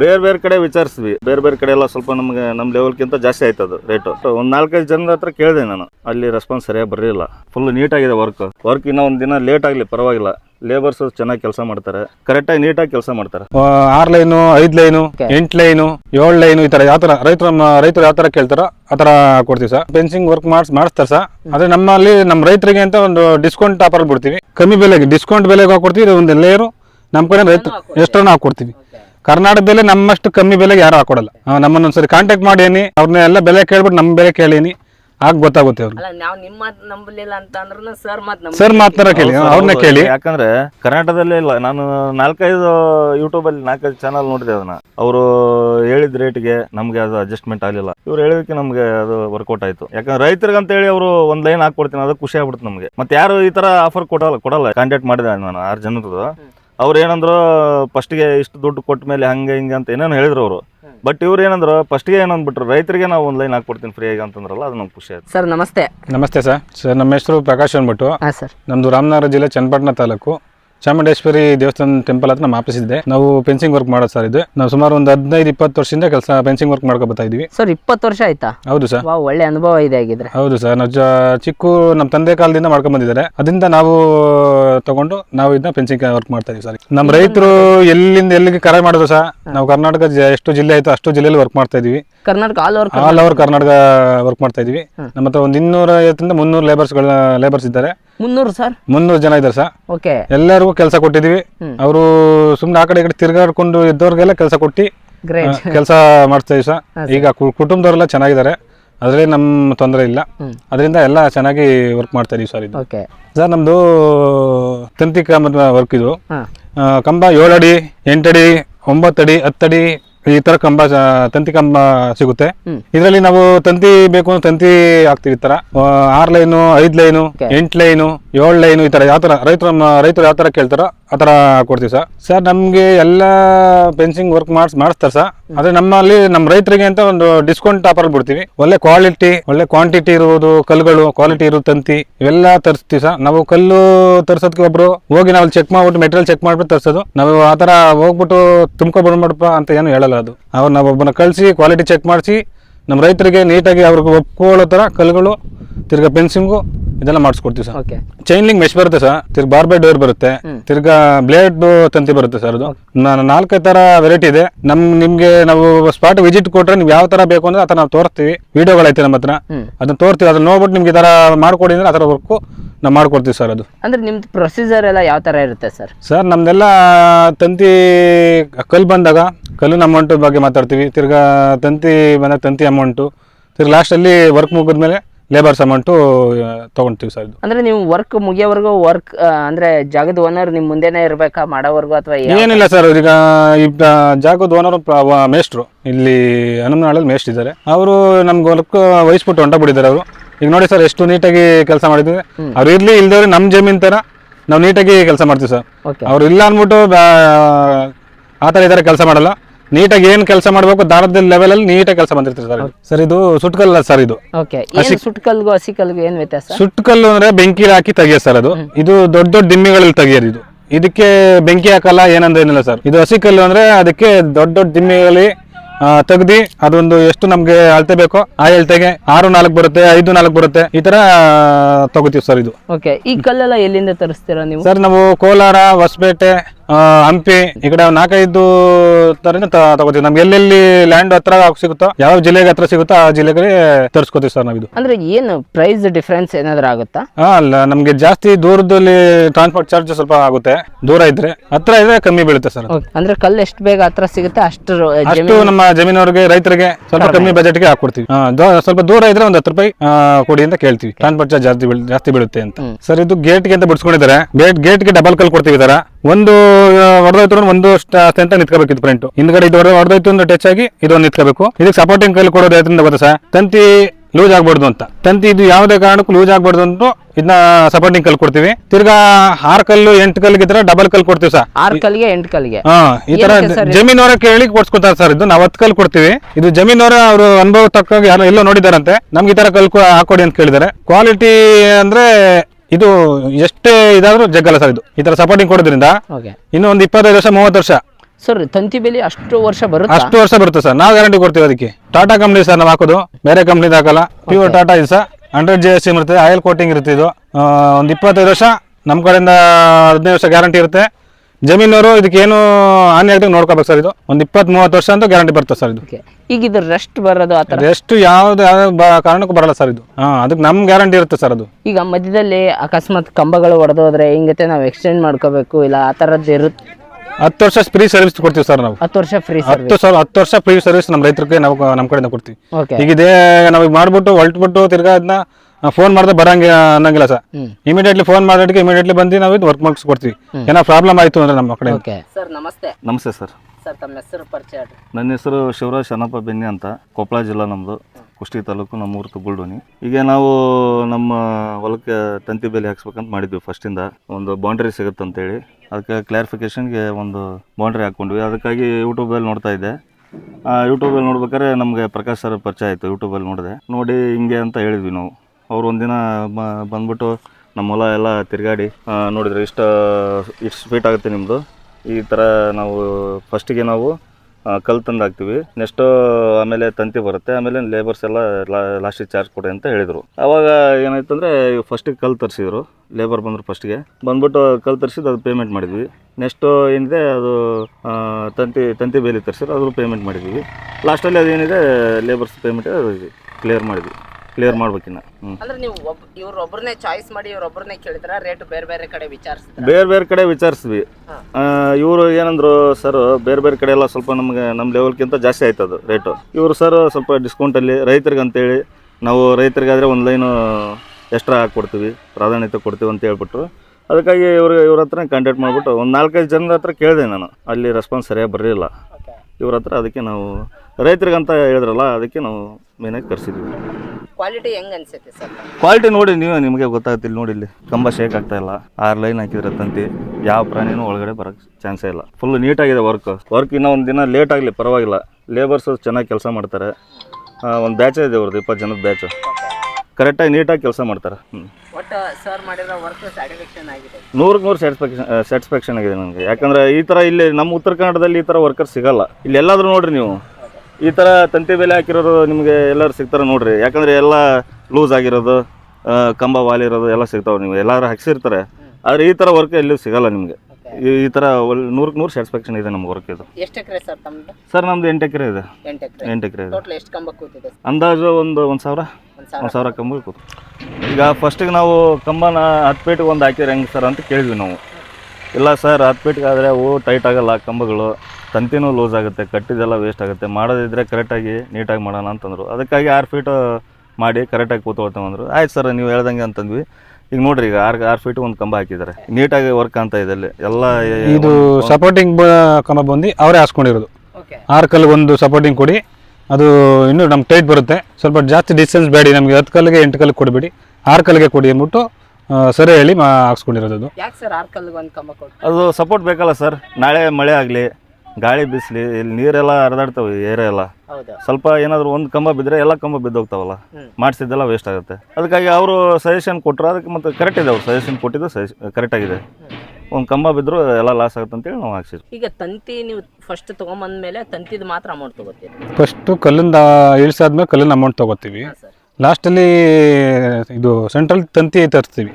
ಬೇರೆ ಬೇರೆ ಕಡೆ ವಿಚಾರಿಸಿದ್ವಿ. ಬೇರೆ ಬೇರೆ ಕಡೆ ಎಲ್ಲ ಸ್ವಲ್ಪ ನಮ್ಗೆ ನಮ್ಮ ಲೆವೆಲ್ಗಿಂತ ಜಾಸ್ತಿ ಆಯ್ತು ಅದು ರೇಟು ಒಂದು ನಾಲ್ಕೈದು ಜನರ ಹತ್ರ ಕೇಳಿದೆ ನಾನು. ಅಲ್ಲಿ ರೆಸ್ಪಾನ್ಸ್ ಸರಿಯಾಗಿ ಬರಲಿಲ್ಲ. ಫುಲ್ ನೀಟಾಗಿದೆ ವರ್ಕ್ ವರ್ಕ್ ಇನ್ನೂ ಒಂದು ದಿನ ಲೇಟ್ ಆಗಲಿ ಪರವಾಗಿಲ್ಲ. ಲೇಬರ್ಸ್ ಚೆನ್ನಾಗಿ ಕೆಲಸ ಮಾಡ್ತಾರೆ. ಕರೆಕ್ಟಾಗಿ ನೀಟಾಗಿ ಕೆಲಸ ಮಾಡ್ತಾರೆ. ಆರ್ ಲೈನು ಐದ್ ಲೈನು ಎಂಟ್ ಲೈನು ಏಳು ಲೈನು ಈ ತರ ಯಾವ ತರ ರೈತರು ನಮ್ಮ ರೈತರು ಯಾವ ತರ ಕೇಳ್ತಾರೋ ಆ ತರ ಕೊಡ್ತೀವಿ ಸರ್. ಫೆನ್ಸಿಂಗ್ ವರ್ಕ್ ಮಾಡ್ಸ್ ಮಾಡಿಸ್ತಾರೆ ಸರ್. ಆದ್ರೆ ನಮ್ಮಲ್ಲಿ ನಮ್ಮ ರೈತರಿಗೆ ಅಂತ ಒಂದು ಡಿಸ್ಕೌಂಟ್ ಆಫರ್ ಬಿಡ್ತೀವಿ. ಕಮ್ಮಿ ಬೆಲೆಗೆ ಡಿಸ್ಕೌಂಟ್ ಬೆಲೆಗೆ ಹಾಕೊಡ್ತೀವಿ. ಇದು ಒಂದು ಲೇಯರು ನಮ್ಮ ಕಡೆ ರೈತರು ನಾವು ಹಾಕೊಡ್ತೀವಿ. ಕರ್ನಾಟಕದಲ್ಲಿ ನಮ್ಮಷ್ಟು ಕಮ್ಮಿ ಬೆಲೆಗೆ ಯಾರು ಹಾಕೊಡಲ್ಲ. ಆ, ನಮ್ಮನ್ನ ಒಂದ್ಸರಿ ಕಾಂಟ್ಯಾಕ್ಟ್ ಮಾಡೇನಿ ಅವ್ರನ್ನ ಎಲ್ಲ ಬೆಲೆ ಕೇಳ್ಬಿಟ್ಟು ನಮ್ಮ ಬೆಲೆ ಕೇಳೀನಿ ಆಗ ಗೊತ್ತಾಗುತ್ತೆ ಅವ್ರು ಅಲ್ಲ ನಾವು ನಿಮ್ಮ ಮಾತ್ ನಂಬಲಿಲ್ಲ ಅಂತ ಅಂದ್ರೂ ಸರ್ ಮಾತ್ ನಂಬ ಸರ್ ಮಾತನಾರ ಕೇಳಿ ಅವ್ರನ್ನ ಕೇಳಿ. ಯಾಕಂದ್ರೆ ಕರ್ನಾಟಕದಲ್ಲೇ ಇಲ್ಲ ನಾನು ನಾಲ್ಕೈದು ಯೂಟ್ಯೂಬ್ ಅಲ್ಲಿ ನಾಲ್ಕೈದು ಚಾನಲ್ ನೋಡಿದೆ ಅದನ್ನ. ಅವರು ಹೇಳಿದ ರೇಟ್ಗೆ ನಮ್ಗೆ ಅದು ಅಡ್ಜಸ್ಟ್ಮೆಂಟ್ ಆಗಲಿಲ್ಲ. ಇವ್ರು ಹೇಳಿದಕ್ಕೆ ನಮ್ಗೆ ಅದು ವರ್ಕೌಟ್ ಆಯ್ತು. ಯಾಕಂದ್ರೆ ರೈತರಿಗೆ ಅಂತ ಹೇಳಿ ಅವರು ಒಂದ್ ಲೈನ್ ಹಾಕೊಡ್ತೀನಿ ಅದು ಖುಷಿ ಆಗ್ಬಿಡ್ತು ನಮ್ಗೆ. ಮತ್ತೆ ಯಾರು ಈ ತರ ಆಫರ್ ಕೊಡಲ್ಲ ಕೊಡಲ್ಲ ಕಾಂಟ್ಯಾಕ್ಟ್ ಮಾಡಿದೆ ನಾನು ಆರು ಜನರದು. ಅವ್ರು ಏನಂದ್ರು ಫಸ್ಟ್ಗೆ ಇಷ್ಟು ದುಡ್ಡು ಕೊಟ್ಟ ಮೇಲೆ ಹಂಗೆ ಹಿಂಗೆ ಅಂತ ಏನೇನು ಹೇಳಿದ್ರು ಅವರು. ಬಟ್ ಇವ್ರು ಏನಂದ್ರು ಫಸ್ಟ್ಗೆ ಏನಂದ್ಬಿಟ್ರು ರೈತರಿಗೆ ನಾವು ಒಂದು ಲೈನ್ ಹಾಕ್ಕೊಡ್ತೀನಿ ಫ್ರೀ ಆಗಿ ಅಂತಂದ್ರಲ್ಲ ಅದು ನಮ್ಗೆ ಖುಷಿ ಆಯ್ತು. ಸರ್ ನಮಸ್ತೆ. ನಮಸ್ತೆ ಸರ್. ಸರ್ ನಮ್ಮ ಹೆಸರು ಪ್ರಕಾಶ್ ಅಂದ್ಬಿಟ್ಟು. ಹಾಂ ಸರ್. ನಮ್ದು ರಾಮನಗರ ಜಿಲ್ಲೆ ಚನ್ನಪಟ್ಟಣ ತಾಲೂಕು. ಚಾಮುಂಡೇಶ್ವರಿ ದೇವಸ್ಥಾನ ಟೆಂಪಲ್ ಹತ್ರ ನಮ್ಮ ಆಫೀಸ್ ಇದೆ ನಾವು ಫೆನ್ಸಿಂಗ್ ವರ್ಕ್ ಮಾಡೋದು ಸರ್ ಇದು ನಾವು ಸುಮಾರು ಒಂದು ಹದಿನೈದು ಇಪ್ಪತ್ತು ವರ್ಷದಿಂದ ಕೆಲಸ ಫೆನ್ಸಿಂಗ್ ವರ್ಕ್ ಮಾಡ್ಕೊ ಬರ್ತಾ ಇದೀವಿ. ಸರ್ ಇಪ್ಪತ್ತು ವರ್ಷ ಆಯ್ತಾ? ಹೌದು ಸರ್ ಒಳ್ಳೆ ಅನುಭವ ಇದೆ ಆಗಿದ್ರೆ ಹೌದು ಸರ್ ನಾವು ಜ ಚಿಕ್ಕ ನಮ್ಮ ತಂದೆ ಕಾಲದಿಂದ ಮಾಡ್ಕೊಂಡ್ ಬಂದಿದ್ದಾರೆ. ಅದರಿಂದ ನಾವು ತಗೊಂಡು ನಾವು ಇದನ್ನ ಫೆನ್ಸಿಂಗ್ ವರ್ಕ್ ಮಾಡ್ತಾ ಇದೀವಿ ಸರ್ ನಮ್ಮ ರೈತರು ಎಲ್ಲಿಂದ ಎಲ್ಲಿಗೆ ಕರೆ ಮಾಡಿದ್ರು ಸರ್ ನಾವು ಕರ್ನಾಟಕ ಜ- ಎಷ್ಟು ಜಿಲ್ಲೆ ಆಯ್ತು ಅಷ್ಟು ಜಿಲ್ಲೆಯಲ್ಲಿ ವರ್ಕ್ ಮಾಡ್ತಾ ಇದೀವಿ. Karnataka all over all over Karnataka. Work ಮಾಡ್ತಾ ಇದೀವಿ. ನಮ್ಮ ಹತ್ರ ಒಂದು ಇನ್ನೂರ ಐವತ್ತರಿಂದ ಮುನ್ನೂರು ಲೇಬರ್ಸ್ಗಳ ಲೇಬರ್ಸ್ ಇದ್ದಾರೆ. ಮುನ್ನೂರು ಸರ್? ಮುನ್ನೂರು ಜನ ಇದ್ದಾರೆ ಸರ್. ಓಕೆ. ಎಲ್ಲರಿಗೂ ಕೆಲಸ ಕೊಟ್ಟಿದೀವಿ ಅವರು ಸುಮ್ಮನೆ ಆ ಕಡೆ ಈ ಕಡೆ ತಿರ್ಗಾಡ್ಕೊಂಡು ಇದ್ದವ್ರಿಗೆಲ್ಲ ಕೆಲಸ ಕೊಟ್ಟು ಕೆಲಸ ಮಾಡ್ತಾ ಇದೀವಿ ಸರ್. ಈಗ ಕುಟುಂಬದವರೆಲ್ಲ ಚೆನ್ನಾಗಿದ್ದಾರೆ. ಅದರಲ್ಲಿ ನಮ್ಮ ತೊಂದರೆ ಇಲ್ಲ. ಅದರಿಂದ ಎಲ್ಲ ಚೆನ್ನಾಗಿ ವರ್ಕ್ ಮಾಡ್ತಾ ಇದೀವಿ ಸರ್ ಇದು. ಸರ್ ನಮ್ಮದು ತಂತಿ ಕಾಮದ ವರ್ಕ್ ಇದು. ಕಂಬ ಏಳು ಅಡಿ ಎಂಟಡಿ ಒಂಬತ್ತಡಿ ಹತ್ತಡಿ ಈ ತರ ಕಂಬ ತಂತಿ ಕಂಬ ಸಿಗುತ್ತೆ. ಇದರಲ್ಲಿ ನಾವು ತಂತಿ ಬೇಕು ಅಂದ್ರೆ ತಂತಿ ಹಾಕ್ತಿವಿ ಈ ತರ. ಆ, ಆರ್ ಲೈನು ಐದ್ ಲೈನು ಎಂಟ್ ಲೈನು ಏಳ್ ಲೈನು ಈ ತರ. ಯಾವ ತರ ರೈತರು ರೈತರು ಯಾವ ತರ ಕೇಳ್ತಾರೋ ಆ ಥರ ಕೊಡ್ತೀವಿ ಸರ್. ಸರ್, ನಮಗೆ ಎಲ್ಲ ಫೆನ್ಸಿಂಗ್ ವರ್ಕ್ ಮಾಡಿಸ್, ಮಾಡಿಸ್ತಾರೆ ಸರ್. ಆದರೆ ನಮ್ಮಲ್ಲಿ ನಮ್ಮ ರೈತರಿಗೆ ಅಂತ ಒಂದು ಡಿಸ್ಕೌಂಟ್ ಆಫರ್ ಬಿಡ್ತೀವಿ. ಒಳ್ಳೆ ಕ್ವಾಲಿಟಿ ಒಳ್ಳೆ ಕ್ವಾಂಟಿಟಿ ಇರುವುದು, ಕಲ್ಲುಗಳು ಕ್ವಾಲಿಟಿ ಇರೋ ತಂತಿ, ಇವೆಲ್ಲ ತರಿಸ್ತೀವಿ ಸರ್. ನಾವು ಕಲ್ಲು ತರಿಸೋದಕ್ಕೆ ಒಬ್ಬರು ಹೋಗಿ ನಾವು ಚೆಕ್ ಮಾಡ್ಬಿಟ್ಟು ಮೆಟೀರಿಯಲ್ ಚೆಕ್ ಮಾಡ್ಬಿಟ್ಟು ತರಿಸೋದು. ನಾವು ಆ ಥರ ಹೋಗ್ಬಿಟ್ಟು ತುಂಬ್ಕೊ ಬಂದ್ಬಿಡಪ್ಪ ಅಂತ ಏನು ಹೇಳಲ್ಲ ಅದು. ಅವ್ರು ನಾವು ಒಬ್ಬನ ಕಳಿಸಿ ಕ್ವಾಲಿಟಿ ಚೆಕ್ ಮಾಡಿಸಿ, ನಮ್ಮ ರೈತರಿಗೆ ನೀಟಾಗಿ ಅವ್ರಿಗೆ ಒಪ್ಕೊಳ್ಳೋ ಥರ ಕಲ್ಲುಗಳು ತಿರ್ಗಾ ಪೆನ್ಸಿಂಗು ಇದೆಲ್ಲ ಮಾಡಿಸ್ಕೊಡ್ತೀವಿ sir. Okay chain link mesh ಬರುತ್ತೆ ಸರ್. ತಿರ್ಗ ಬಾರ್ಬೆ ಡೋರ್ ಬರುತ್ತೆ. ತಿರ್ಗ ಬ್ಲೇಡ್ ತಂತಿ ಬರುತ್ತೆ ಸರ್ ಅದು. ನಾನು ನಾಲ್ಕೈದು ತರ ವೆರೈಟಿ ಇದೆ. ನಮ್ ನಿಮ್ಗೆ ನಾವು ಸ್ಪಾಟ್ ವಿಸಿಟ್ ಕೊಟ್ರೆ ನೀವು ಯಾವ ತರ ಬೇಕು ಅಂದ್ರೆ ಆ ಥರ ನಾವು ತೋರಿಸ್ತೀವಿ. ವಿಡಿಯೋಗಳೈತೆ ನಮ್ಮ ಹತ್ರ. ಅದನ್ನ ತೋರಿಸ್ತೀವಿ. ಅದನ್ನ ನೋಡ್ಬಿಟ್ಟು ನಿಮ್ಗೆ ಈ ತರ ಮಾಡ್ಕೊಡಿ ಅಂದ್ರೆ ಆ ಥರ ವರ್ಕು ನಾವು ಮಾಡ್ಕೊಡ್ತೀವಿ ಸರ್ ಅದು. ಅಂದ್ರೆ ನಿಮ್ದು ಪ್ರೊಸೀಜರ್ ಎಲ್ಲ ಯಾವ ತರ ಇರುತ್ತೆ ಸರ್? ಸರ್ ನಮ್ದೆಲ್ಲ ತಂತಿ ಕಲ್ಲು ಬಂದಾಗ ಕಲ್ಲಿನ ಅಮೌಂಟ್ ಬಗ್ಗೆ ಮಾತಾಡ್ತೀವಿ. ತಿರ್ಗಾ ತಂತಿ ಬಂದಾಗ ತಂತಿ ಅಮೌಂಟು ತಿರ್ಗಿ ಲಾಸ್ಟಲ್ಲಿ ವರ್ಕ್ ಮುಗಿದ್ಮೇಲೆ ಲೇಬರ್ಸ್ ಅಮೌಂಟು ತಗೊಂತೀವಿ ಸರ್ ಇದು. ಅಂದ್ರೆ ನೀವು ವರ್ಕ್ ಮುಗಿಯೋವರೆಗೂ ವರ್ಕ್ ಅಂದ್ರೆ ಜಾಗದ ಓನರ್ ನಿಮ್ ಮುಂದೆನೇ ಇರ್ಬೇಕಾ ಮಾಡೋವರೆಗೂ ಅಥವಾ ಏನಿಲ್ಲ ಸರ್ ಈಗ ಜಾಗದ ಓನರ್ ಮೇಸ್ಟ್ರು ಇಲ್ಲಿ ಹನುಮನಾಳಲ್ಲಿ ಮೇಸ್ಟ್ ಇದ್ದಾರೆ. ಅವರು ನಮ್ಗೆ ವರ್ಕ್ ವಹಿಸ್ಬಿಟ್ಟು ಹೊಂಟೋಗ್ಬಿಟ್ಟಿದ್ದಾರೆ ಅವರು. ಈಗ ನೋಡಿ ಸರ್ ಎಷ್ಟು ನೀಟಾಗಿ ಕೆಲಸ ಮಾಡಿದ್ವಿ. ಅವ್ರು ಇರ್ಲಿ ಇಲ್ದವ್ರೆ ನಮ್ಮ ಜಮೀನ್ ತರ ನಾವು ನೀಟಾಗಿ ಕೆಲಸ ಮಾಡ್ತೀವಿ ಸರ್ ಅವ್ರು ಇಲ್ಲ ಅಂದ್ಬಿಟ್ಟು ಬ್ಯಾ- ಆ ಥರ ಈ ಥರ ಕೆಲಸ ಮಾಡಲ್ಲ. ನೀಟಾಗಿ ಏನ್ ಕೆಲಸ ಮಾಡಬೇಕು ದಾರದ ಲೆವೆಲಲ್ಲಿ ನೀಟಾಗಿ ಕೆಲಸ ಬಂದಿರ್ತೀವಿ ಸರ್ ಸರ್ ಇದು ಸುಟ್ಕಲ್ಲ ಸರ್ ಇದು. ಓಕೆ ಏನು ಸುಟ್ಕಲ್ಗೂ ಹಸಿ ಏನು ವ್ಯತ್ಯಾಸ? ಸುಟ್ಕಲ್ಲು ಅಂದ್ರೆ ಬೆಂಕಿ ಹಾಕಿ ತೆಗಿಯೋದು ಸರ್ ಅದು. ಇದು ದೊಡ್ಡ ದೊಡ್ಡ ದಿಮ್ಮಿಗಳಲ್ಲಿ ತೆಗಿಯೋದು ಇದು. ಇದಕ್ಕೆ ಬೆಂಕಿ ಹಾಕಲ್ಲ ಏನಂದ್ರೆ ಏನಿಲ್ಲ ಸರ್. ಇದು ಹಸಿ ಕಲ್ಲು ಅಂದ್ರೆ ಅದಕ್ಕೆ ದೊಡ್ಡ ದೊಡ್ಡ ದಿಮ್ಮಿಗಳಲ್ಲಿ ತೆಗ್ದಿ ಅದೊಂದು ಎಷ್ಟು ನಮ್ಗೆ ಅಳತೆ ಬೇಕೋ ಆ ಅಳತೆಗೆ ಆರು ನಾಲ್ಕು ಬರುತ್ತೆ ಐದು ನಾಲ್ಕು ಬರುತ್ತೆ. ಈ ತರ ತಗೋತೀವಿ ಸರ್ ಇದು. ಓಕೆ ಈ ಕಲ್ಲೆಲ್ಲ ಎಲ್ಲಿಂದ ತರಿಸ್ತೀರಾ ನೀವು? ಸರ್ ನಾವು ಕೋಲಾರ ಹೊಸಪೇಟೆ ಹಂಪಿ ಈ ಕಡೆ ನಾಲ್ಕೈದು ತರನೇ ತಗೋತೀವಿ. ನಮ್ಗೆ ಎಲ್ಲೆಲ್ಲಿ ಲ್ಯಾಂಡ್ ಹತ್ರ ಸಿಗುತ್ತೋ ಯಾವ ಜಿಲ್ಲೆಗೆ ಹತ್ರ ಸಿಗುತ್ತೋ ಆ ಜಿಲ್ಲೆಗೆ ತರಿಸ್ಕೋತೀವಿ ಸರ್ ನಾವಿದು. ಅಂದ್ರೆ ಏನು ಪ್ರೈಸ್ ಡಿಫ್ರೆನ್ಸ್ ಏನಾದ್ರೂ ಆಗುತ್ತಾ? ಹಾ ಅಲ್ಲ ನಮ್ಗೆ ಜಾಸ್ತಿ ದೂರದಲ್ಲಿ ಟ್ರಾನ್ಸ್ಪೋರ್ಟ್ ಚಾರ್ಜ್ ಸ್ವಲ್ಪ ಆಗುತ್ತೆ. ದೂರ ಇದ್ರೆ. ಹತ್ರ ಇದ್ರೆ ಕಮ್ಮಿ ಬೀಳುತ್ತೆ ಸರ್. ಅಂದ್ರೆ ಕಲ್ಲು ಎಷ್ಟು ಬೇಗ ಹತ್ರ ಸಿಗುತ್ತೆ ಅಷ್ಟು ಅಷ್ಟು ನಮ್ಮ ಜಮೀನವ್ರಿಗೆ ರೈತರಿಗೆ ಸ್ವಲ್ಪ ಕಮ್ಮಿ ಬಜೆಟ್ಗೆ ಹಾಕೊಡ್ತೀವಿ. ಆ, ದೂ- ಸ್ವಲ್ಪ ದೂರ ಇದ್ರೆ ಒಂದ್ ಹತ್ತು ರೂಪಾಯಿ ಆ, ಕೊಡಿ ಅಂತ ಕೇಳ್ತೀವಿ. ಟ್ರಾನ್ಸ್ಪೋರ್ಟ್ ಚಾರ್ಜ್ ಜಾಸ್ತಿ ಬೀಳ್- ಜಾಸ್ತಿ ಬೀಳುತ್ತೆ ಅಂತ. ಸರ್ ಇದು ಗೇಟ್ಗೆ ಅಂತ ಬಿಡಿಸ್ಕೊಂಡಿದ್ದಾರೆ. ಗೇಟ್ ಗೇಟ್ಗೆ ಡಬಲ್ ಕಲ್ ಕೊಡ್ತೀವಿ ಈ ತರ. ಒಂದು ಹೊಡೆದೋಯ್ತು ಒಂದು ಸ್ಟ್ರೆಂತ್ ಇದು ಫ್ರಂಟ್ ಹಿಂದ್ಗಡೆ ಇದು ಹೊಡೆದೋಯ್ತು ಒಂದು ಟಚ್ ಆಗಿ ಇದೊಂದು ನಿಂತ್ಕೋಬೇಕು. ಇದಕ್ಕೆ ಸಪೋರ್ಟಿಂಗ್ ಕಲ್ ಕೊಡೋದು ಯಾವ್ದ್ರಿಂದ ಗೊತ್ತಾ ಸರ್? ತಂತಿ ಲೂಸ್ ಆಗ್ಬಾರ್ದು ಅಂತ. ತಂತಿ ಇದು ಯಾವುದೇ ಕಾರಣಕ್ಕೂ ಲೂಸ್ ಆಗ್ಬಾರ್ದು ಅಂತ ಇದನ್ನ ಸಪೋರ್ಟಿಂಗ್ ಕಲ್ ಕೊಡ್ತೀವಿ. ತಿರ್ಗಾ ಆರ್ ಕಲ್ಲು ಎಂಟು ಕಲ್ಗೆ ಇದ್ರೆ ಡಬಲ್ ಕಲ್ ಕೊಡ್ತೀವಿ ಸರ್. ಆರ್ ಕಲ್ಗೆ ಎಂಟು ಕಲ್ಗೆ ಹಾ ಈ ತರ? ಜಮೀನವರ ಕೇಳಿ ಕೊಡ್ಸ್ಕೊತಾರೆ ಸರ್ ಇದು. ನಾವು ಹತ್ತು ಕಲ್ ಕೊಡ್ತೀವಿ. ಇದು ಜಮೀನವರ ಅವರು ಅನುಭವ ತಕ್ಕಾಗಿ ಯಾರೋ ಎಲ್ಲೋ ನೋಡಿದಾರಂತೆ ನಮ್ಗೆ ಈ ತರ ಕಲ್ ಹಾಕೊಡಿ ಅಂತ ಕೇಳಿದಾರೆ ಕ್ವಾಲಿಟಿ ಅಂದ್ರೆ ಇದು ಎಷ್ಟೇ ಇದಾದ್ರೂ ಜಗ್ಗಲ್ಲ ಸರ್ ಇದು. ಈ ತರ ಸಪೋರ್ಟಿಂಗ್ ಕೊಡೋದ್ರಿಂದ. ಓಕೆ ಇನ್ನು ಒಂದು ಇಪ್ಪತ್ತೈದು ವರ್ಷ ಮೂವತ್ತು ವರ್ಷ. ಸರ್ ತಂತಿ ಬೆಲೆ ಅಷ್ಟು ವರ್ಷ ಬರುತ್ತೆ? ಅಷ್ಟು ವರ್ಷ ಬರುತ್ತೆ ಸರ್. ನಾವು ಗ್ಯಾರಂಟಿ ಕೊಡ್ತೀವಿ ಅದಕ್ಕೆ. ಟಾಟಾ ಕಂಪ್ನಿ ಸರ್ ನಾವು ಹಾಕೋದು. ಬೇರೆ ಕಂಪ್ನಿದು ಹಾಕಲ್ಲ. ಪ್ಯೂರ್ ಟಾಟಾ ಇದೆ ಸರ್. ಹಂಡ್ರೆಡ್ ಜಿ ಎಸ್ ಇರುತ್ತೆ. ಆಯಿಲ್ ಕೋಟಿಂಗ್ ಇರುತ್ತೆ ಇದು. ಆ, ಒಂದು ಇಪ್ಪತ್ತೈದು ವರ್ಷ ನಮ್ಮ ಕಡೆಯಿಂದ ಹದಿನೈದು ವರ್ಷ ಗ್ಯಾರಂಟಿ ಇರುತ್ತೆ. ಜಮೀನವರು ಏನು ಹಾನಿ ಆಗದೆ ನೋಡ್ಕೋಬೇಕು ಸರ್ ಇದು. ಒಂದು ಇಪ್ಪತ್ತು ಮೂವತ್ತು ವರ್ಷ ಅಂತ ಗ್ಯಾರಂಟಿ ಬರುತ್ತೆ ಸರ್ ಇದು. ಈಗ ಇದು ರೆಸ್ಟ್ ಬರೋದು ಆ ಥರ? ಎಷ್ಟು ಯಾವ್ದು ಯಾವ ಬ- ಕಾರಣಕ್ಕೂ ಬರಲ್ಲ ಸರ್ ಇದು. ಹಾಂ ಅದಕ್ಕೆ ನಮ್ ಗ್ಯಾರಂಟಿ ಇರುತ್ತೆ ಸರ್ ಅದು. ಈಗ ಮಧ್ಯದಲ್ಲಿ ಅಕಸ್ಮಾತ್ ಕಂಬಗಳು ಒಡೆದೋದ್ರೆ ಹಿಂಗತೆ ನಾವು ಎಕ್ಸ್ಟೆಂಡ್ ಮಾಡ್ಕೋಬೇಕು? ಇಲ್ಲ ಆ ಥರದ್ದು ಇರುತ್ತೆ ಹತ್ತು ವರ್ಷ ಫ್ರೀ ಸರ್ವಿಸ್ ಕೊಡ್ತೀವಿ ಸರ್ ನಾವು. ಹತ್ತು ವರ್ಷ ಫ್ರೀ ಹತ್ತು ಸಾವಿರ ಹತ್ತು ವರ್ಷ ಫ್ರೀ ಸರ್ವಿಸ್ ನಮ್ಮ ರೈತರಿಗೆ ನಾವು ನಮ್ಮ ಕಡೆಯಿಂದ ಕೊಡ್ತೀವಿ. ಓಕೆ ಈಗ ಇದೇ ನಾವು ಮಾಡ್ಬಿಟ್ಟು ಹೊಲ್ಟ್ಬಿಟ್ಟು ತಿರ್ಗಾ ಅದನ್ನ ಫೋನ್ ಮಾಡಿದ್ರೆ ಬರಂಗೆ ಅನ್ನಂಗಿಲ್ಲ ಸರ್. ಇಮಿಡಿಯೇಟ್ಲಿ ಫೋನ್ ಮಾಡೋದಕ್ಕೆ ಇಮಿಡಿಯೇಟ್ಲಿ ಬಂದು ನಾವು ಇದು ವರ್ಕ್ ಮಾಡಿಸ್ಕೊಡ್ತೀವಿ ಏನೋ ಪ್ರಾಬ್ಲಮ್ ಆಯಿತು ಅಂದ್ರೆ ನಮ್ಮ ಕಡೆ ಓಕೆ ಸರ್ ನಮಸ್ತೆ. ನಮಸ್ತೆ ಸರ್. ಸರ್ ತಮ್ಮ ಹೆಸರು ಪರಿಚಯ ನನ್ನ ಹೆಸರು ಶಿವರಾಜ್ ಶನಪ್ಪ ಬೆನ್ನಿ ಅಂತ. ಕೊಪ್ಪಳ ಜಿಲ್ಲಾ ನಮ್ಮದು ಕುಷ್ಟಿ ತಾಲೂಕು ನಮ್ಮೂರು ತುಗುಲ್ಡೋನಿ ಈಗ ನಾವು ನಮ್ಮ ಹೊಲಕ್ಕೆ ತಂತಿ ಬೇಲಿ ಹಾಕ್ಸ್ಬೇಕಂತ ಮಾಡಿದ್ವಿ ಫಸ್ಟಿಂದ ಒಂದು ಬೌಂಡ್ರಿ ಸಿಗುತ್ತಂತೇಳಿ ಅದಕ್ಕೆ ಕ್ಲಾರಿಫಿಕೇಷನ್ಗೆ ಒಂದು ಬೌಂಡ್ರಿ ಹಾಕ್ಕೊಂಡ್ವಿ. ಅದಕ್ಕಾಗಿ ಯೂಟ್ಯೂಬಲ್ಲಿ ನೋಡ್ತಾ ಇದ್ದೆ. ಯೂಟ್ಯೂಬಲ್ಲಿ ನೋಡ್ಬೇಕಾದ್ರೆ ನಮಗೆ ಪ್ರಕಾಶ್ ಸರ್ ಪರಿಚಯ ಆಯಿತು ಯೂಟ್ಯೂಬಲ್ಲಿ ನೋಡಿದೆ. ನೋಡಿ ಹಿಂಗೆ ಅಂತ ಹೇಳಿದ್ವಿ ನಾವು. ಅವ್ರು ಒಂದಿನ ಬಂದ್ಬಿಟ್ಟು ನಮ್ಮ ಹೊಲ ಎಲ್ಲ ತಿರುಗಾಡಿ ನೋಡಿದ್ರೆ ಇಷ್ಟು ಇಷ್ಟು ಫೀಟ್ ಆಗುತ್ತೆ ನಿಮ್ಮದು ಈ ಥರ ನಾವು ಫಸ್ಟಿಗೆ ನಾವು ಕಲ್ಲು ತಂದು ಹಾಕ್ತೀವಿ. ನೆಕ್ಸ್ಟು ಆಮೇಲೆ ತಂತಿ ಬರುತ್ತೆ. ಆಮೇಲೆ ಲೇಬರ್ಸ್ ಎಲ್ಲ ಲಾಸ್ಟಿಗೆ ಚಾರ್ಜ್ ಕೊಡಿ ಅಂತ ಹೇಳಿದರು. ಆವಾಗ ಏನಾಯ್ತು ಅಂದರೆ ಫಸ್ಟಿಗೆ ಕಲ್ಲು ತರಿಸಿದ್ರು. ಲೇಬರ್ ಬಂದರು ಫಸ್ಟಿಗೆ ಬಂದ್ಬಿಟ್ಟು ಕಲ್ಲು ತರಿಸಿದ್ದು ಅದು ಪೇಮೆಂಟ್ ಮಾಡಿದ್ವಿ. ನೆಕ್ಸ್ಟು ಏನಿದೆ, ಅದು ತಂತಿ ತಂತಿ ಬೇಲಿ ತರಿಸಿದ್ರು ಅದ್ರ ಪೇಮೆಂಟ್ ಮಾಡಿದ್ವಿ. ಲಾಸ್ಟಲ್ಲಿ ಅದೇನಿದೆ ಲೇಬರ್ಸ್ ಪೇಮೆಂಟ್ ಕ್ಲಿಯರ್ ಮಾಡಿದ್ವಿ. ಕ್ಲಿಯರ್ ಮಾಡ್ಬೇಕಿನ್ನ ಹ್ಞೂ ಅಂದ್ರೆ ನೀವು ಒಬ್ ಇವ್ರೊಬ್ಬರನ್ನೇ ಚಾಯ್ಸ್ ಮಾಡಿ ಇವ್ರೊಬ್ಬರನ್ನೇ ಕೇಳಿದ್ರ ರೇಟ್ ಬೇರೆ ಬೇರೆ ಕಡೆ ವಿಚಾರಿಸಿದ್ರ? ಬೇರೆ ಬೇರೆ ಕಡೆ ವಿಚಾರಿಸಿದ್ವಿ. ಇವರು ಏನಂದ್ರು ಸರ್ ಬೇರೆ ಬೇರೆ ಕಡೆ ಎಲ್ಲ ಸ್ವಲ್ಪ ನಮಗೆ ನಮ್ಮ ಲೆವೆಲ್ಗಿಂತ ಜಾಸ್ತಿ ಆಯ್ತು ಅದು ರೇಟು ಇವರು ಸರ್ ಸ್ವಲ್ಪ ಡಿಸ್ಕೌಂಟಲ್ಲಿ ರೈತರಿಗೆ ಅಂತೇಳಿ ನಾವು ರೈತರಿಗಾದರೆ ಒಂದು ಲೈನು ಎಕ್ಸ್ಟ್ರಾ ಹಾಕ್ಕೊಡ್ತೀವಿ ಪ್ರಾಧಾನ್ಯತೆ ಕೊಡ್ತೀವಿ ಅಂತ ಹೇಳ್ಬಿಟ್ಟು ಅದಕ್ಕಾಗಿ ಇವ್ರಿಗೆ ಇವ್ರ ಹತ್ರ ಕಾಂಟ್ಯಾಕ್ಟ್ ಮಾಡಿಬಿಟ್ಟು ಒಂದು ನಾಲ್ಕೈದು ಜನರ ಹತ್ರ ಕೇಳಿದೆ ನಾನು. ಅಲ್ಲಿ ರೆಸ್ಪಾನ್ಸ್ ಸರಿಯಾಗಿ ಬರಲಿಲ್ಲ. ಇವ್ರ ಹತ್ರ ಅದಕ್ಕೆ ನಾವು ರೈತರಿಗಂತ ಹೇಳಿದ್ರಲ್ಲ ಅದಕ್ಕೆ ನಾವು ಮೇನಾಗಿ ಕರೆಸಿದ್ವಿ. ಕ್ವಾಲಿಟಿ ಹೆಂಗ್ ಅನ್ಸುತ್ತೆ ಸರ್? ಕ್ವಾಲಿಟಿ ನೋಡಿ ನೀವು ನಿಮಗೆ ಗೊತ್ತಾಗುತ್ತೆ ಇಲ್ಲಿ ನೋಡಿ ಇಲ್ಲಿ. ಕಂಬ ಶೇಕ್ ಆಗ್ತಾ ಇಲ್ಲ. ಆರು ಲೈನ್ ಹಾಕಿದ್ರೆ ತಂತಿ. ಯಾವ ಪ್ರಾಣಿನೂ ಒಳಗಡೆ ಬರೋಕ್ಕೆ ಚಾನ್ಸೇ ಇಲ್ಲ. ಫುಲ್ ನೀಟಾಗಿದೆ ವರ್ಕ್ ವರ್ಕ್ ಇನ್ನೂ ಒಂದು ದಿನ ಲೇಟ್ ಆಗಲಿ ಪರವಾಗಿಲ್ಲ. ಲೇಬರ್ಸ್ ಚೆನ್ನಾಗಿ ಕೆಲಸ ಮಾಡ್ತಾರೆ. ಒಂದು ಬ್ಯಾಚ್ ಇದೆ ಅವ್ರದ್ದು ಇಪ್ಪತ್ತು ಜನದ ಬ್ಯಾಚ್ ಕರೆಕ್ಟಾಗಿ ನೀಟಾಗಿ ಕೆಲಸ ಮಾಡ್ತಾರೆ. ಹ್ಞೂ ಒಟ್ಟು ಸರ್ ಮಾಡಿರೋ ವರ್ಕ್ ಸ್ಯಾಟಿಸ್ಫ್ಯಾಕ್ಷನ್ ಆಗಿದೆ. ನೂರಕ್ಕೆ ನೂರು ಸ್ಯಾಟಿಸ್ಫ್ಯಾಕ್ಷನ್ ಸ್ಯಾಟಿಸ್ಫ್ಯಾಕ್ಷನ್ ಆಗಿದೆ ನನಗೆ. ಯಾಕಂದರೆ ಈ ಥರ ಇಲ್ಲಿ ನಮ್ಮ ಉತ್ತರ ಕನ್ನಡದಲ್ಲಿ ಈ ಥರ ವರ್ಕರ್ ಸಿಗಲ್ಲ. ಇಲ್ಲಿ ಎಲ್ಲಾದರೂ ನೋಡ್ರಿ ನೀವು. ಈ ಥರ ತಂತಿ ಬೆಲೆ ಹಾಕಿರೋರು ನಿಮಗೆ ಎಲ್ಲರೂ ಸಿಗ್ತಾರೆ ನೋಡ್ರಿ. ಯಾಕಂದರೆ ಎಲ್ಲ ಲೂಸ್ ಆಗಿರೋದು ಆ, ಕಂಬ ವಾಲಿರೋದು ಎಲ್ಲ ಸಿಗ್ತಾವೆ ನೀವು ಎಲ್ಲರೂ ಹಾಕ್ಸಿರ್ತಾರೆ. ಆದರೆ ಈ ಥರ ವರ್ಕ್ ಎಲ್ಲೂ ಸಿಗಲ್ಲ ನಿಮಗೆ. ಈ ಈ ಥರ ನೂರಕ್ಕೆ ನೂರು ಸ್ಯಾಟಿಸ್ಫ್ಯಾಕ್ಷನ್ ಇದೆ ನಮ್ಮ ವರ್ಕ್ ಇದು. ಎಷ್ಟು ಎಕರೆ ಸರ್ ತಮ್ಮದು ಸರ್ ನಮ್ದು ಎಂಟು ಎಕರೆ ಇದೆ. ಎಂಟು ಎಕರೆ. ಎಂಟು ಎಕರೆ ಇದೆ. ಟೋಟಲ್ ಎಷ್ಟು ಕಂಬ ಕೂತಿದೆ ಅಂದಾಜು ಒಂದು ಒಂದು ಸಾವಿರ. ಒಂದು ಸಾವಿರ ಕಂಬ ಕೂತು ಈಗ ಫಸ್ಟಿಗೆ ನಾವು ಕಂಬನ ಹತ್ತು ಫೀಟ್ಗೆ ಒಂದು ಹಾಕಿದ್ರೆ ಹೆಂಗೆ ಸರ್ ಅಂತ ಕೇಳಿದ್ವಿ ನಾವು. ಇಲ್ಲ ಸರ್ ಹತ್ತು ಫೀಟ್ಗೆ ಆದರೆ ಅವು ಟೈಟ್ ಆಗಲ್ಲ ಕಂಬಗಳು. ತಂತಿನೂ ಲೂಸ್ ಆಗುತ್ತೆ ಕಟ್ಟಿದೆಲ್ಲ ವೇಸ್ಟ್ ಆಗುತ್ತೆ. ಮಾಡೋದಿದ್ರೆ ಕರೆಕ್ಟಾಗಿ ನೀಟಾಗಿ ಮಾಡೋಣ ಅಂತಂದರು. ಅದಕ್ಕಾಗಿ ಆರು ಫೀಟ್ ಮಾಡಿ ಕರೆಕ್ಟಾಗಿ ಕೂತ್ಕೊಳ್ತೇವೆ ಅಂದರು. ಆಯ್ತು ಸರ್ ನೀವು ಹೇಳ್ದಂಗೆ ಅಂತಂದ್ವಿ. ಈಗ ನೋಡ್ರಿ ಈಗ ಆರು ಆರು ಫೀಟ್ ಒಂದು ಕಂಬ ಹಾಕಿದ್ದಾರೆ ನೀಟಾಗಿ ವರ್ಕ್ ಅಂತ ಇದೆ ಅಲ್ಲಿ. ಎಲ್ಲ ಇದು ಸಪೋರ್ಟಿಂಗ್ ಕಂಬ ಬಂದು ಅವರೇ ಹಾಸ್ಕೊಂಡಿರೋದು. ಓಕೆ ಆರು ಕಲ್ಲು ಒಂದು ಸಪೋರ್ಟಿಂಗ್ ಕೊಡಿ. ಅದು ಇನ್ನೂ ನಮ್ಗೆ ಟೈಟ್ ಬರುತ್ತೆ. ಸ್ವಲ್ಪ ಜಾಸ್ತಿ ಡಿಸ್ಟೆನ್ಸ್ ಬೇಡಿ ನಮಗೆ ಹತ್ತು ಕಲ್ಲಿಗೆ ಎಂಟು ಕಲ್ಲಿಗೆ ಕೊಡಬೇಡಿ. ಆರು ಕಲ್ಲಿಗೆ ಕೊಡಿ ಅಂದ್ಬಿಟ್ಟು ಸರಿ ಹೇಳಿ ಮಾ ಹಾಕ್ಸ್ಕೊಂಡಿರೋದು ಅದು. ಯಾಕೆ ಸರ್ ಆರು ಕಲ್ಲಿಗೆ ಒಂದು ಕಂಬ ಕೊಟ್ಟು ಅದು ಸಪೋರ್ಟ್ ಬೇಕಲ್ಲ ಸರ್. ನಾಳೆ ಮಳೆ ಆಗಲಿ ಗಾಳಿ ಬಿಸಿಲಿ ಇಲ್ಲಿ ನೀರೆಲ್ಲ ಹರಿದಾಡ್ತಾವೆ ಏರಿಯಾ ಎಲ್ಲ. ಹೌದು? ಸ್ವಲ್ಪ ಏನಾದರೂ ಒಂದು ಕಂಬ ಬಿದ್ದರೆ ಎಲ್ಲ ಕಂಬ ಬಿದ್ದೋಗ್ತಾವಲ್ಲ. ಮಾಡಿಸಿದ್ದೆಲ್ಲ ವೇಸ್ಟ್ ಆಗುತ್ತೆ. ಅದಕ್ಕಾಗಿ ಅವರು ಸಜೆಷನ್ ಕೊಟ್ಟರು ಅದಕ್ಕೆ ಮತ್ತೆ ಕರೆಕ್ಟ್ ಇದೆ ಅವ್ರು ಸಜೆಷನ್ ಕೊಟ್ಟಿದ್ದು ಸಜೆಷನ್ ಕರೆಕ್ಟ್ ಆಗಿದೆ. ಒಂದು ಕಂಬ ಬಿದ್ದರೂ ಎಲ್ಲ ಲಾಸ್ ಆಗುತ್ತೆ ಅಂತೇಳಿ ನಾವು ಹಾಕ್ಸಿದ್ವಿ. ಈಗ ತಂತಿ ನೀವು ಫಸ್ಟ್ ತೊಗೊಂಬಂದ್ಮೇಲೆ ತಂತಿದು ಮಾತ್ರ ಅಮೌಂಟ್ ತಗೋತೀವಿ ಫಸ್ಟು ಕಲ್ಲಿಂದ ಇಳಿಸಾದ್ಮೇಲೆ ಕಲ್ಲಿನ ಅಮೌಂಟ್ ತೊಗೋತೀವಿ. ಹಾಂ ಸರ್. ಲಾಸ್ಟಲ್ಲಿ ಇದು ಸೆಂಟ್ರಲ್ ತಂತಿ ತರಿಸ್ತೀವಿ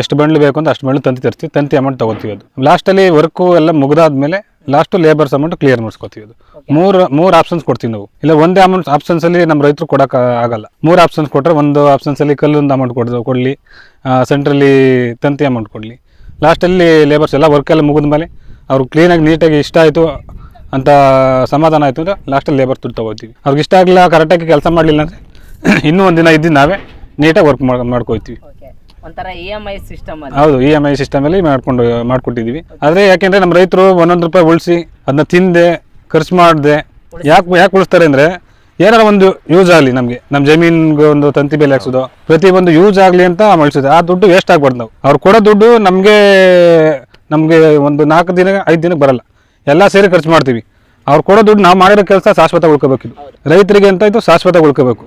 ಎಷ್ಟು ಬಂಡ್ಲು ಬೇಕು ಅಂತ ಅಷ್ಟು ಬಂಡ್ಲು ತಂತಿ ತರಿಸ್ತೀವಿ ತಂತಿ ಅಮೌಂಟ್ ತೊಗೋತೀವಿ ಅದು. ಲಾಸ್ಟಲ್ಲಿ ವರ್ಕು ಎಲ್ಲ ಮುಗಿದಾದ್ಮೇಲೆ ಲಾಸ್ಟು ಲೇಬರ್ಸ್ ಅಮೌಂಟ್ ಕ್ಲಿಯರ್ ಮಾಡಿಸ್ಕೊತೀವಿ ಅದು. ಮೂರು ಮೂರು ಆಪ್ಷನ್ಸ್ ಕೊಡ್ತೀವಿ ನಾವು. ಇಲ್ಲ ಒಂದೇ ಅಮೌಂಟ್ ಆಪ್ಷನ್ಸಲ್ಲಿ ನಮ್ಮ ರೈತರು ಕೊಡೋಕೆ ಆಗಲ್ಲ. ಮೂರು ಆಪ್ಷನ್ಸ್ ಕೊಟ್ಟರೆ ಒಂದು ಆಪ್ಷನ್ಸಲ್ಲಿ ಕಲ್ಲೊಂದು ಅಮೌಂಟ್ ಕೊಡೋದು ಕೊಡಲಿ ಸೆಂಟ್ರಲ್ಲಿ ತಂತಿ ಅಮೌಂಟ್ ಕೊಡಲಿ. ಲಾಸ್ಟಲ್ಲಿ ಲೇಬರ್ಸ್ ಎಲ್ಲ ವರ್ಕ್ ಎಲ್ಲ ಮುಗಿದ್ಮೇಲೆ ಅವ್ರು ಕ್ಲೀನಾಗಿ ನೀಟಾಗಿ ಇಷ್ಟ ಆಯಿತು ಅಂತ ಸಮಾಧಾನ ಆಯಿತು ಅಂದರೆ ಲಾಸ್ಟಲ್ಲಿ ಲೇಬರ್ ದುಡ್ಡು ತೊಗೋತೀವಿ ಅವ್ರಿಗೆ ಇಷ್ಟ ಆಗಲಿಲ್ಲ ಕರೆಕ್ಟಾಗಿ ಕೆಲಸ ಮಾಡಲಿಲ್ಲ ಅಂದರೆ ಇನ್ನೂ ಒಂದು ದಿನ ಇದ್ದು ನಾವೇ ನೀಟಾಗಿ ವರ್ಕ್ ಮಾಡಿ ಮಾಡ್ಕೊಯ್ತೀವಿ. ಒಂಥರ ಇ ಎಂ ಐ ಸಿಸ್ಟಮ್ ಅಲ್ಲಿ. ಹೌದು ಇ ಎಂ ಐ ಸಿಸ್ಟಮಲ್ಲಿ ಮಾಡ್ಕೊಂಡು ಮಾಡ್ಕೊಟ್ಟಿದ್ದೀವಿ ಆದರೆ ಯಾಕೆಂದರೆ ನಮ್ಮ ರೈತರು ಒಂದೊಂದು ರೂಪಾಯಿ ಉಳಿಸಿ ಅದನ್ನ ತಿಂದೆ ಖರ್ಚು ಮಾಡಿದೆ ಯಾಕೆ ಯಾಕೆ ಉಳಿಸ್ತಾರೆ ಅಂದರೆ ಏನಾರ ಒಂದು ಯೂಸ್ ಆಗಲಿ ನಮಗೆ. ನಮ್ಮ ಜಮೀನ್ಗೆ ಒಂದು ತಂತಿ ಬೆಲೆ ಹಾಕ್ಸೋದು, ಪ್ರತಿ ಒಂದು ಯೂಸ್ ಆಗಲಿ ಅಂತ ಮಳಿಸಿದೆ ಆ ದುಡ್ಡು ವೇಸ್ಟ್ ಆಗ್ಬಾರ್ದು ನಾವು. ಅವ್ರು ಕೊಡೋ ದುಡ್ಡು ನಮಗೆ ನಮಗೆ ಒಂದು ನಾಲ್ಕು ದಿನ, ಐದು ದಿನಕ್ಕೆ ಬರಲ್ಲ. ಎಲ್ಲ ಸೇರಿ ಖರ್ಚು ಮಾಡ್ತೀವಿ. ಅವ್ರು ಕೊಡೋ ದುಡ್ಡು ನಾವು ಮಾಡಿರೋ ಕೆಲಸ ಶಾಶ್ವತ ಉಳ್ಕೋಬೇಕಿದು ರೈತರಿಗೆ ಅಂತ ಇದು ಶಾಶ್ವತ ಉಳ್ಕೋಬೇಕು.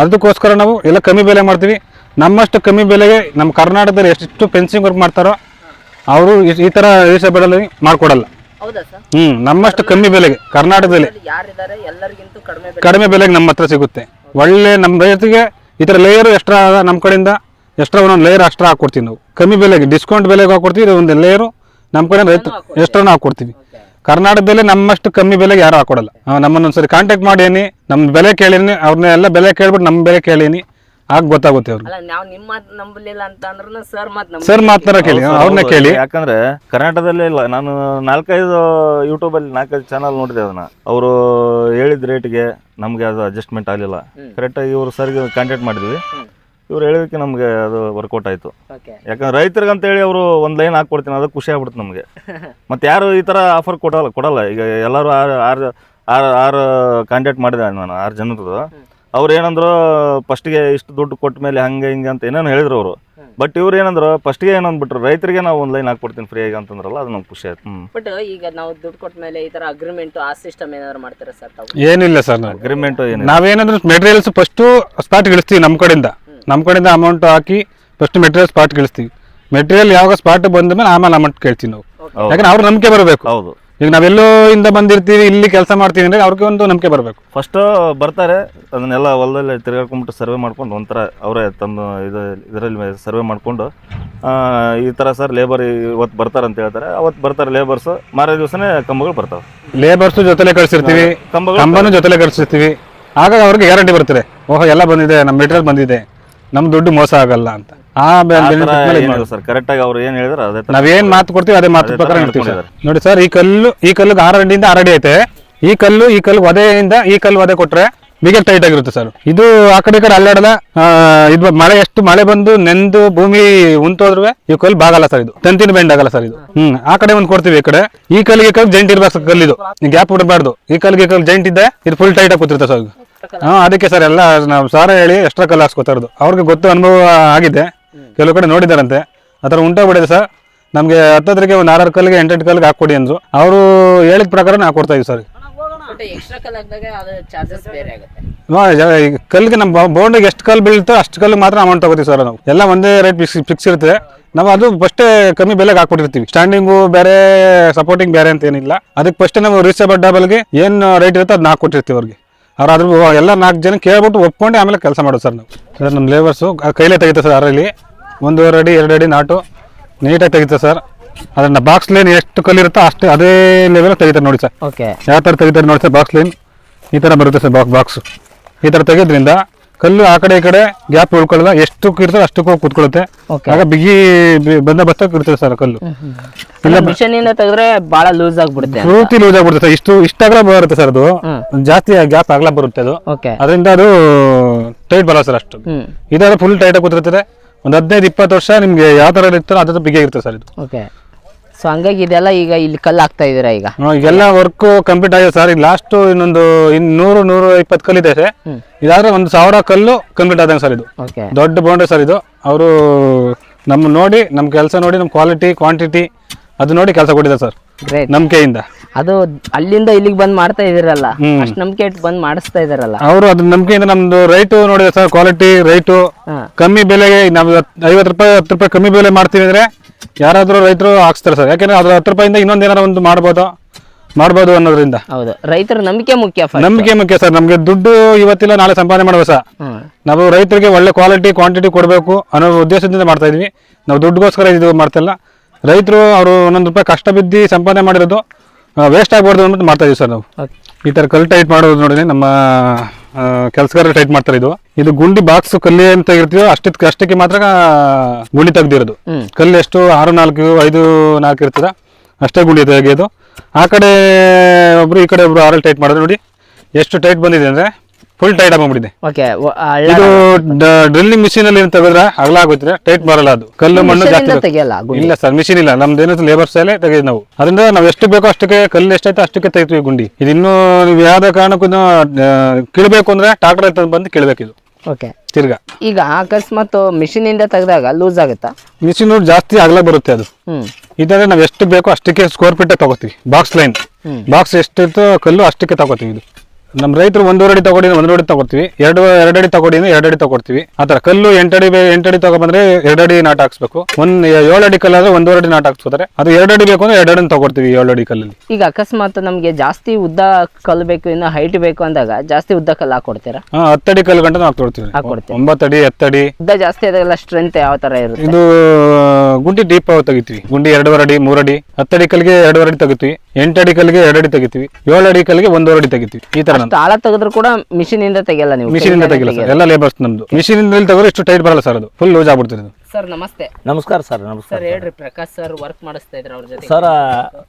ಅದಕ್ಕೋಸ್ಕರ ನಾವು ಎಲ್ಲ ಕಮ್ಮಿ ಬೆಲೆ ಮಾಡ್ತೀವಿ. ನಮ್ಮಷ್ಟು ಕಮ್ಮಿ ಬೆಲೆಗೆ ನಮ್ಮ ಕರ್ನಾಟಕದಲ್ಲಿ ಎಷ್ಟು ಫೆನ್ಸಿಂಗ್ ವರ್ಕ್ ಮಾಡ್ತಾರೋ, ಅವರು ಈ ಥರ ಬೆಳೆ ಮಾಡಿಕೊಡಲ್ಲ. ಹೌದಾ ಸರ್? ಹ್ಮ್ ನಮ್ಮಷ್ಟು ಕಮ್ಮಿ ಬೆಲೆಗೆ ಕರ್ನಾಟಕದಲ್ಲಿ. ಯಾರಿದ್ದಾರೆ ಎಲ್ಲರಿಗಿಂತೂ ಕಡಿಮೆ ಕಡಿಮೆ ಬೆಲೆಗೆ ನಮ್ಮ ಹತ್ರ ಸಿಗುತ್ತೆ. ಒಳ್ಳೆ ನಮ್ಮ ರೈತರಿಗೆ ಈ ಥರ ಲೇಯರ್ ಎಕ್ಸ್ಟ್ರಾ ನಮ್ಮ ಕಡೆಯಿಂದ ಎಕ್ಸ್ಟ್ರಾ ಒಂದೊಂದು ಲೇಯರ್ ಎಕ್ಸ್ಟ್ರಾ ಹಾಕ್ಕೊಡ್ತೀವಿ ನಾವು. ಕಮ್ಮಿ ಬೆಲೆಗೆ ಡಿಸ್ಕೌಂಟ್ ಬೆಲೆಗೆ ಹಾಕ್ಕೊಡ್ತೀವಿ ಇದು ಒಂದು ಲೇಯರು ನಮ್ಮ ಕಡೆ ರೈತ ಎಕ್ಸ್ಟ್ರಾನು ಹಾಕ್ಕೊಡ್ತೀವಿ ಕರ್ನಾಟಕದಲ್ಲಿ ನಮ್ಮಷ್ಟು ಕಮ್ಮಿ ಬೆಲೆಗೆ ಯಾರು ಹಾಕೊಡಲ್ಲ. ನಮ್ಮನ್ನೊಂದ್ಸರಿ ಕಾಂಟ್ಯಾಕ್ಟ್ ಮಾಡೀನಿ ನಮ್ಮ ಬೆಲೆ ಕೇಳೀನಿ ಅವ್ರನ್ನೆಲ್ಲ ಬೆಲೆ ಕೇಳ್ಬಿಟ್ಟು ನಮ್ಮ ಬೆಲೆ ಕೇಳೀನಿ ಆಗ ಗೊತ್ತಾಗುತ್ತೆ ಅವ್ರಿಗೆ. ಅಲ್ಲ ನಾವು ನಿಮ್ಮ ಮಾತ್ ನಂಬಲಿಲ್ಲ ಅಂತ ಅಂದ್ರೂ ಸರ್ ಮಾತ್ ನಂಬ ಸರ್ ಮಾತನಾರ ಕೇಳಿ ಅವ್ರನ್ನ ಹೌದು, ಕೇಳಿ. ಯಾಕಂದ್ರೆ ಕರ್ನಾಟಕದಲ್ಲೇ ಇಲ್ಲ ನಾನು ನಾಲ್ಕೈದು ಯೂಟ್ಯೂಬಲ್ಲಿ ನಾಲ್ಕೈದು ಚಾನಲ್ ನೋಡಿದೆ ಅದನ್ನ. ಅವರು ಹೇಳಿದ ರೇಟ್ಗೆ ನಮಗೆ ಅದು ಅಡ್ಜಸ್ಟ್ಮೆಂಟ್ ಆಗಲಿಲ್ಲ. ಕರೆಕ್ಟಾಗಿ ಇವರು ಸರ್ಗೆ ಕಾಂಟ್ಯಾಕ್ಟ್ ಮಾಡಿದ್ವಿ. ಇವ್ರು ಹೇಳಿದಕ್ಕೆ ನಮಗೆ ಅದು ವರ್ಕೌಟ್ ಆಯಿತು. ಓಕೆ ಯಾಕಂದ್ರೆ ರೈತರಿಗೆ ಅಂತೇಳಿ ಅವರು ಒಂದು ಲೈನ್ ಹಾಕ್ಕೊಡ್ತೀನಿ ಅದು ಖುಷಿ ಆಗ್ಬಿಡುತ್ತೆ ನಮಗೆ. ಮತ್ತೆ ಯಾರು ಈ ಥರ ಆಫರ್ ಕೊಡಲ್ಲ ಕೊಡಲ್ಲ. ಈಗ ಎಲ್ಲರೂ ಆರು ಆರು ಆರು ಆರು ಕಾಂಟ್ಯಾಕ್ಟ್ ಮಾಡಿದೆ ನಾನು ಆರು ಜನರದು. ಅವ್ರು ಏನಂದ್ರು ಫಸ್ಟ್ಗೆ ಇಷ್ಟು ದುಡ್ಡು ಕೊಟ್ಟ ಮೇಲೆ ಹಂಗೆ ಹಿಂಗೆ ಅಂತ ಏನೇನು ಹೇಳಿದ್ರು ಅವರು. ಬಟ್ ಇವ್ರು ಏನಂದ್ರು ಫಸ್ಟ್ಗೆ ಏನಂದ್ಬಿಟ್ರು ರೈತರಿಗೆ ನಾವು ಒಂದು ಲೈನ್ ಹಾಕ್ಬಿಡ್ತೀನಿ ಫ್ರೀ ಆಗಿ ಅಂತಂದ್ರಲ್ಲ ಅದು ನಮ್ಗೆ ಖುಷಿ ಆಯ್ತು. ಹ್ಞೂ ಬಟ್ ಈಗ ನಾವು ದುಡ್ಡು ಕೊಟ್ಟ ಮೇಲೆ ಈ ತರ ಅಗ್ರಿಮೆಂಟ್ ಆ ಸಿಸ್ಟಮ್ ಏನಾದ್ರು ಮಾಡ್ತೀರಾ ಸರ್ ತಾವು? ಏನಿಲ್ಲ ಸರ್ ನಾವು ಅಗ್ರಿಮೆಂಟ್ ಏನಿಲ್ಲ. ನಾವೇನಾದ್ರೂ ಮೆಟೀರಿಯಲ್ಸ್ ಫಸ್ಟು ಸ್ಪಾಟ್ ಇಳಿಸ್ತೀವಿ ನಮ್ಮ ಕಡೆಯಿಂದ. ನಮ್ಮ ಕಡೆಯಿಂದ ಅಮೌಂಟ್ ಹಾಕಿ ಫಸ್ಟ್ ಮೆಟೀರಿಯಲ್ ಸ್ಪಾಟ್ ಇಳಿಸ್ತೀವಿ ಮೆಟೀರಿಯಲ್ ಯಾವಾಗ ಸ್ಪಾಟ್ ಬಂದ ಮೇಲೆ ಆಮೇಲೆ ಅಮೌಂಟ್ ಕೇಳ್ತೀವಿ ನಾವು. ಯಾಕಂದ್ರೆ ಅವ್ರ ನಂಬಿಕೆ ಬರಬೇಕು. ಹೌದು. ಈಗ ನಾವೆಲ್ಲೋ ಇಂದ ಬಂದಿರ್ತೀವಿ ಇಲ್ಲಿ ಕೆಲಸ ಮಾಡ್ತೀವಿ ಅಂದ್ರೆ ಅವ್ರಿಗೆ ಒಂದು ನಂಬಿಕೆ ಬರಬೇಕು. ಫಸ್ಟ್ ಬರ್ತಾರೆ ಅದನ್ನೆಲ್ಲ ಹೊಲದಲ್ಲಿ ತಿರ್ಗಾಡ್ಕೊಂಡ್ಬಿಟ್ಟು ಸರ್ವೆ ಮಾಡ್ಕೊಂಡು ಒಂಥರ ಅವರೇ ತಮ್ಮ ಇದು ಇದರಲ್ಲಿ ಸರ್ವೆ ಮಾಡಿಕೊಂಡು ಈ ಥರ ಸರ್ ಲೇಬರ್ ಇವತ್ತು ಬರ್ತಾರೆ ಅಂತ ಹೇಳ್ತಾರೆ. ಅವತ್ತು ಬರ್ತಾರೆ ಲೇಬರ್ಸು ಮಾರೇ ದಿವಸನೇ ಕಂಬಗಳು ಬರ್ತಾವೆ. ಲೇಬರ್ಸ್ ಜೊತೆಲೆ ಕಳಿಸಿರ್ತೀವಿ ಕಂಬಗಳು ಕಂಬನು ಜೊತೆಲೆ ಕಳಿಸಿರ್ತೀವಿ. ಆಗ ಅವ್ರಿಗೆ ಗ್ಯಾರಂಟಿ ಬರ್ತಾರೆ ಓಹೋ ಎಲ್ಲ ಬಂದಿದೆ ನಮ್ಮ ಮೆಟೀರಿಯಲ್ ಬಂದಿದೆ ನಮ್ಮ ದುಡ್ಡು ಮೋಸ ಆಗಲ್ಲ ಅಂತ. ಆ ಸರ್. ಅವ್ರು ಏನು ಹೇಳಿದ್ರೆ ಅದೇ ಥರ ನಾವೇನ್ ಮಾತು ಕೊಡ್ತೀವಿ ಅದೇ ಮಾತು ಪ್ರಕಾರ ಹೇಳ್ತೀವಿ ಸರ್. ನೋಡಿ ಸರ್ ಈ ಕಲ್ಲು ಈ ಕಲ್ಲು ಆರು ಅಡಿಯಿಂದ ಆರು ಅಡಿ ಐತೆ. ಈ ಕಲ್ಲು ಈ ಕಲ್ಲು ಒದೆಯಿಂದ ಈ ಕಲ್ಲು ಒದೆ ಕೊಟ್ರೆ ಬಿಗೆ ಟೈಟ್ ಆಗಿರುತ್ತೆ ಸರ್. ಇದು ಆ ಕಡೆ ಈ ಕಡೆ ಅಲ್ಲಾಡಲ್ಲ ಆ, ಇದು ಮಳೆ ಎಷ್ಟು ಮಳೆ ಬಂದು ನೆಂದು ಭೂಮಿ ಉಂತೋದ್ರು ಈ ಕಲ್ಲು ಬಾಗಲ್ಲ ಸರ್ ಇದು. ತಂತಿನ ಬೆಂಡ್ ಆಗಲ್ಲ ಸರ್ ಇದು. ಹ್ಮ್ ಆ ಕಡೆ ಒಂದು ಕೊಡ್ತೀವಿ ಈ ಕಡೆ. ಈ ಕಲ್ಲಿಗೆ ಕಲ್ಲು ಜೈಂಟ್ ಇರ್ಬೇಕು ಸರ್ ಕಲ್ಲಿದು ಗ್ಯಾಪ್ ಬಿಡಬಾರ್ದು ಈ ಕಲ್ಲಿಗೆ ಕಲ್ಲು ಜೈಂಟ್ ಇದ್ದೆ ಇದು ಫುಲ್ ಟೈಟ್ ಆಗಿ ಕೂತಿರುತ್ತೆ ಸರ್ ಹಾ ಅದಕ್ಕೆ ಸರ್ ಎಲ್ಲ ನಾವು ಸಾರ ಹೇಳಿ ಎಕ್ಸ್ಟ್ರಾ ಕಲ್ಲು ಹಾಕ್ಸ್ಕೊತಾ ಇರೋದು. ಅವ್ರಿಗೆ ಗೊತ್ತು ಅನುಭವ ಆಗಿದೆ. ಕೆಲವು ಕಡೆ ನೋಡಿದಾರಂತೆ. ಆ ಥರ ಉಂಟಾಗ್ಬಿಟ್ಟಿದೆ ಸರ್. ನಮಗೆ ಹತ್ತದ್ರಿಗೆ ಒಂದು ಆರಾರು ಕಲ್ಲಿಗೆ ಎಂಟೆಂಟು ಕಲ್ಲಿಗೆ ಹಾಕ್ಕೊಡಿ ಅಂದರು. ಅವರು ಹೇಳಿದ ಪ್ರಕಾರ ನಾವು ಕೊಡ್ತಾ ಇದೀವಿ ಸರ್. ಕಲ್ಲಿಗೆ ನಮ್ಮ ಬೌಂಡಿಗೆ ಎಷ್ಟು ಕಲ್ಲು ಬೀಳುತ್ತೋ ಅಷ್ಟು ಕಲ್ಲು ಮಾತ್ರ ಅಮೌಂಟ್ ತಗೋತೀವಿ ಸರ್ ನಾವು. ಎಲ್ಲ ಒಂದೇ ರೇಟ್ ಫಿಕ್ಸ್ ಫಿಕ್ಸ್ ಇರುತ್ತೆ. ನಾವು ಅದು ಫಸ್ಟೇ ಕಮ್ಮಿ ಬೆಲೆಗೆ ಹಾಕ್ಬಿಟ್ಟಿರ್ತೀವಿ ಸ್ಟ್ಯಾಂಡಿಂಗು ಬೇರೆ ಸಪೋರ್ಟಿಂಗ್ ಬೇರೆ ಅಂತ ಏನಿಲ್ಲ. ಅದಕ್ಕೆ ಫಸ್ಟ್ ನಾವು ರೀಸೇಬಲ್ ಡಬಲ್ಗೆ ಏನು ರೇಟ್ ಇರುತ್ತೆ ಅದನ್ನ ಹಾಕ್ಕೊಟ್ಟಿರ್ತೀವಿ ಅವ್ರಿಗೆ. ಅವ್ರು ಅದ್ರ ಎಲ್ಲ ನಾಲ್ಕು ಜನ ಕೇಳ್ಬಿಟ್ಟು ಒಪ್ಕೊಂಡು ಆಮೇಲೆ ಕೆಲಸ ಮಾಡೋದು ಸರ್ ನಾವು. ಸರ್ ನಮ್ಮ ಲೇಬರ್ಸು ಕೈಲೇ ತೆಗಿತೆ ಸರ್ ಅದರಲ್ಲಿ. ಒಂದೂವರೆ ಅಡಿ ಎರಡು ಅಡಿ ನಾಟು ನೀಟಾಗಿ ತೆಗಿತಾರೆ ಸರ್. ಅದನ್ನ ಬಾಕ್ಸ್ ಲೈನ್ ಎಷ್ಟು ಕಲ್ಲಿರುತ್ತೋ ಅಷ್ಟೇ ಅದೇ ಲೆವೆಲ್ ತೆಗಿತಾರೆ ನೋಡಿ ಸರ್. ಓಕೆ ಯಾವ ಥರ ತೆಗಿತಾರೆ ನೋಡಿ ಸರ್ ಬಾಕ್ಸ್ ಲೈನ್ ಈ ಥರ ಬರುತ್ತೆ ಸರ್ ಬಾಕ್ಸ್ ಬಾಕ್ಸ್ ಈ ಥರ ತೆಗೆದ್ರಿಂದ ಕಲ್ಲು ಆ ಕಡೆ ಈ ಕಡೆ ಗ್ಯಾಪ್ ಉಳ್ಕೊಳ್ಳಲ್ಲ. ಎಷ್ಟು ಇರ್ತದೆ ಅಷ್ಟಕ್ಕೂ ಕೂತ್ಕೊಳ್ಳುತ್ತೆ. ಕುತ್ಕೊಳ್ಳುತ್ತೆ ಆಗ ಬಿಗಿ ಬಂದ ಬಂದೋಬಸ್ತಾಗಿ ಇರ್ತದೆ ಸರ್ ಕಲ್ಲು. ಇಲ್ಲ ಮಿಷನ್ ಇಂದ ತೆಗೆದ್ರೆ ಬಹಳ ಲೂಸ್ ಆಗ್ಬಿಡುತ್ತೆ ಪೂರ್ತಿ ಲೂಸ್ ಆಗ್ಬಿಡುತ್ತೆ ಇಷ್ಟು ಇಷ್ಟ ಅಗಲ ಬರುತ್ತೆ ಸರ್ ಅದು. ಜಾಸ್ತಿ ಗ್ಯಾಪ್ ಆಗಲ ಬರುತ್ತೆ ಅದು. ಅದರಿಂದ ಅದು ಟೈಟ್ ಬರಲ್ಲ ಸರ್ ಅಷ್ಟು. ಇದಾದ್ರೆ ಫುಲ್ ಟೈಟ್ ಆಗಿ ಕೂತಿರ್ತಾರೆ. ಒಂದು ಹದಿನೈದು ಇಪ್ಪತ್ತು ವರ್ಷ ನಿಮಗೆ ಯಾವ ತರ ಇರ್ತಾರೋ ಅದ್ರ ಬಿಗಿ ಇರ್ತದೆ ಸರ್ ಇದು. ಓಕೆ ಸೊ ಹಂಗಾಗಿ ಇದೆಲ್ಲ ಈಗ ಇಲ್ಲಿ ಕಲ್ಲು ಹಾಕ್ತಾ ಇದೀರಾ ಈಗ? ಹ್ಮ್, ಈಗೆಲ್ಲ ವರ್ಕ್ ಕಂಪ್ಲೀಟ್ ಆಗಿದೆ ಸರ್ ಈಗ ಲಾಸ್ಟ್ ಇನ್ನೊಂದು ಇನ್ ನೂರು ನೂರು ಇಪ್ಪತ್ತು ಕಲ್ಲು ಸರ್ ಇದಾದ್ರೆ ಒಂದು ಸಾವಿರ ಕಲ್ಲು ಕಂಪ್ಲೀಟ್ ಆದಂಗೆ ಸರ್ ಇದು. ಓಕೆ ದೊಡ್ಡ ಬೌಂಡ್ರಿ ಸರ್ ಇದು. ಅವರು ನಮ್ಮ ನೋಡಿ ನಮ್ಮ ಕೆಲಸ ನೋಡಿ ನಮ್ಮ ಕ್ವಾಲಿಟಿ ಕ್ವಾಂಟಿಟಿ ಅದು ನೋಡಿ ಕೆಲಸ ಕೊಟ್ಟಿದೆ ಸರ್ ಗ್ರೇಟ್ ನಂಬಿಕೆಯಿಂದ ಅದು ಅಲ್ಲಿಂದ ಇಲ್ಲಿಗೆ ಬಂದ್ ಮಾಡ್ತಾ ಇದೀರಲ್ಲ ಅಷ್ಟು ನಂಬಿಕೆ ಇಟ್ಟು ಬಂದ್ ಮಾಡಿಸ್ತಾ ಇದಾರಲ್ಲ ಅವರು ಅದ್ರ ನಂಬಿಕೆಯಿಂದ ನಮ್ದು ರೈಟು ನೋಡಿದೆ ಸರ್ ಕ್ವಾಲಿಟಿ ರೈಟು ಹಾ. ಕಮ್ಮಿ ಬೆಲೆಗೆ ನಾವು ಐವತ್ತು ರೂಪಾಯಿ ಹತ್ತು ರೂಪಾಯಿ ಕಮ್ಮಿ ಬೆಲೆ ಮಾಡ್ತೀವಿ ಅಂದ್ರೆ ಯಾರಾದರೂ ರೈತರು ಹಾಕ್ಸ್ತಾರೆ ಸರ್. ಯಾಕಂದ್ರೆ ಅದ್ರ ಹತ್ತು ರೂಪಾಯಿಂದ ಇನ್ನೊಂದು ಏನಾರ ಒಂದು ಮಾಡ್ಬೋದು? ಮಾಡ್ಬೋದು ಅನ್ನೋದ್ರಿಂದ. ಹೌದು. ರೈತರ ನಂಬಿಕೆ ಮುಖ್ಯ first. ನಂಬಿಕೆ ಮುಖ್ಯ ಸರ್. ನಮಗೆ ದುಡ್ಡು ಇವತ್ತಿಲ್ಲ ನಾಳೆ ಸಂಪಾದನೆ ಮಾಡುವ ಸರ್. ಹ್ಮ್ ನಾವು ರೈತರಿಗೆ ಒಳ್ಳೆ ಕ್ವಾಲಿಟಿ ಕ್ವಾಂಟಿಟಿ ಕೊಡಬೇಕು ಅನ್ನೋ ಉದ್ದೇಶದಿಂದ ಮಾಡ್ತಾ ಇದೀವಿ. ನಾವು ದುಡ್ಡುಗೋಸ್ಕರ ಇದು ಮಾಡ್ತಿಲ್ಲ ರೈತರು ಅವರು ಒಂದೊಂದು ರೂಪಾಯಿ ಕಷ್ಟ ಬಿದ್ದು ಸಂಪಾದನೆ ಮಾಡಿರೋದು ವೇಸ್ಟ್ ಆಗ್ಬಾರ್ದು ಅಂದ್ಬಿಟ್ಟು ಮಾಡ್ತಾ ಇದೀವಿ ಸರ್ ನಾವು. ಈ ಥರ ಕಲ್ಟೈಟ್ ಟೈಟ್ ಮಾಡೋದು ನೋಡಿದ್ರೆ ನಮ್ಮ ಕೆಲಸಗಾರರು ಟೈಟ್ ಮಾಡ್ತಾರೆ ಇದು. ಇದು ಗುಂಡಿ ಬಾಕ್ಸ್ ಕಲ್ಲಿ ಅಂತ ಇರ್ತೀವೋ ಅಷ್ಟಕ್ಕೆ ಅಷ್ಟಕ್ಕೆ ಮಾತ್ರ ಗುಂಡಿ ತೆಗ್ದಿರೋದು. ಕಲ್ಲು ಎಷ್ಟು? ಆರು ನಾಲ್ಕು ಐದು ನಾಲ್ಕು ಇರ್ತದ ಅಷ್ಟೇ ಗುಂಡಿ ತೆಗೆಯೋದು. ಆ ಕಡೆ ಒಬ್ರು ಈ ಕಡೆ ಒಬ್ರು ಆರಲ್ಲಿ ಟೈಟ್ ಮಾಡೋದು ನೋಡಿ ಎಷ್ಟು ಟೈಟ್ ಬಂದಿದೆ ಅಂದ್ರೆ ಫುಲ್ ಟೈಟ್ ಆಗ್ಬಿಟ್ಟಿದೆ ಓಕೆ ಇದು ಡ್ರಿಲ್ಲಿಂಗ್ ಮಿಷಿನ್ ಅಲ್ಲಿ ತೆಗೆದ್ರೆ ಅಗಲ ಆಗುತ್ತೆ ಟೈಟ್ ಬರಲ್ಲ ಅದು. ಕಲ್ಲು ಮಣ್ಣು ಜಾಸ್ತಿ. ಇಲ್ಲ ಸರ್ ಮಿಷಿನ್ ಇಲ್ಲ. ನಮ್ದು ಏನಾದ್ರು ಲೇಬರ್ ಸೈಲೇ ತೆಗೆದ್ ನಾವು. ಅದರಿಂದ ನಾವು ಎಷ್ಟು ಬೇಕೋ ಅಷ್ಟಕ್ಕೆ ಕಲ್ಲು ಎಷ್ಟೈತೆ ಅಷ್ಟಕ್ಕೆ ತೆಗಿತೀವಿ ಗುಂಡಿ. ಇದು ಇನ್ನೂ ನೀವು ಯಾವ್ದೇ ಕಾರಣಕ್ಕೂ ಕೀಳ್ಬೇಕು ಅಂದ್ರೆ ಟ್ರಾಕ್ಟರ್ ಅಂತ ಬಂದು ಕೀಳ್ಬೇಕು ಇದು. ಓಕೆ ತಿರ್ಗಾ. ಈಗ ಅಕಸ್ಮಾತ್ ಮಿಷಿನ್ ಇಂದ ತೆಗೆದಾಗ ಲೂಸ್ ಆಗುತ್ತಾ? ಮಿಷಿನ್ ಜಾಸ್ತಿ ಅಗಲ ಬರುತ್ತೆ ಅದು. ಇದಂದ್ರೆ ನಾವು ಎಷ್ಟು ಬೇಕೋ ಅಷ್ಟಕ್ಕೆ ಸ್ಕೋರ್ ಫೀಟ್ ತಗೋತೀವಿ ಬಾಕ್ಸ್ ಲೈನ್. ಬಾಕ್ಸ್ ಎಷ್ಟಿರ್ತೋ ಕಲ್ಲು ಅಷ್ಟಕ್ಕೆ ತಗೋತೀವಿ ಇದು. ನಮ್ಮ ರೈತರು ಒಂದೂವರೆ ಅಡಿ ತಗೊಂಡಿ ಒಂದೂವರೆ ಅಡಿ ತಗೊಳ್ತೀವಿ ಎರಡು ಎರಡು ಅಡಿ ತಗೊಂಡಿ ಎರಡು ಅಡಿ ತಗೊಳ್ತೀವಿ ಆ ಥರ ಕಲ್ಲು ಎಂಟಡಿ ಎಂಟಡಿ ತಗೊಬಂದ್ರೆ ಎರಡು ಅಡಿ ನಾಟ ಹಾಕ್ಸ್ಬೇಕು. ಒಂದ್ ಏಳು ಅಡಿ ಕಲ್ಲಾದ್ರೆ ಒಂದೂವರೆ ಅಡಿ ನಾಟ ಹಾಕ್ಸ್ಬೋದ್ರೆ ಅದು ಎರಡು ಅಡಿ ಬೇಕು ಅಂದ್ರೆ ಎರಡು ಅಡಿ ತಗೊಳ್ತೀವಿ ಏಳು ಅಡಿ ಕಲ್ಲಲ್ಲಿ. ಈಗ ಅಕಸ್ಮಾತ್ ನಮಗೆ ಜಾಸ್ತಿ ಉದ್ದ ಕಲ್ಲು ಬೇಕು ಇನ್ನು ಹೈಟ್ ಬೇಕು ಅಂದಾಗ ಜಾಸ್ತಿ ಉದ್ದ ಕಲ್ಲು ಹಾಕೊಡ್ತೀರಾ? ಹಾ ಹತ್ತಡಿ ಕಲ್ಲು ಗಂಟೆ ನಾವು ಅಡಿ ಒಂಬತ್ತಡಿ ಹತ್ತಡಿ ಉದ್ದ ಜಾಸ್ತಿ ಆದಾಗೆಲ್ಲ ಸ್ಟ್ರೆಂತ್ ಯಾವ ತರ ಇರುತ್ತೆ? ಇದು ಗುಂಡಿ ಡೀಪ್ ತೆಗಿತೀವಿ. ಗುಂಡಿ ಎರಡೂವರೆ ಅಡಿ ಮೂರಡಿ. ಹತ್ತಡಿ ಕಲ್ಗೆ ಎರಡೂವರೆ ಅಡಿ ತೆಗಿತೀವಿ. ಎಂಟಡಿ ಕಲ್ಗೆ ಎರಡು ಅಡಿ ತೆಗಿತೀವಿ ಏಳು ಅಡಿ ಕಲ್ಲಿಗೆ ಒಂದೂವರೆ ಅಡಿ ತೆಗಿತೀವಿ ಈ ತರ ಅಷ್ಟು ಆಳ ತೆಗೆದ್ರು ಕೂಡ ಮಿಷಿನ್ ಇಂದ ತೆಗಿಯಲ್ಲ ನೀವು. ಮಿಷಿನ್ ಇಂದ ತೆಗಿಲ್ಲ ಸರ್ ಎಲ್ಲ ಲೇಬರ್ಸ್ ನಮ್ದು. ಮಿಷಿನ್ ಇಂದ ತೆಗೆದ್ರೆ ಇಷ್ಟು ಟೈಟ್ ಬರಲ್ಲ ಸರ್ ಅದು. ಫುಲ್ ಲೂಸ್ ಆಗ್ಬಿಡ್ತದೆ ಇದು. ಸರ್ ನಮಸ್ತೆ. ನಮಸ್ಕಾರ ಸರ್ ನಮಸ್ಕಾರ ಸರ್ ಹೇಳ್ರಿ ಪ್ರಕಾಶ್ ಸರ್ ವರ್ಕ್ ಮಾಡಿಸ್ತಾ ಇದ್ರ ಅವ್ರ ಜೊತೆ ಸರ್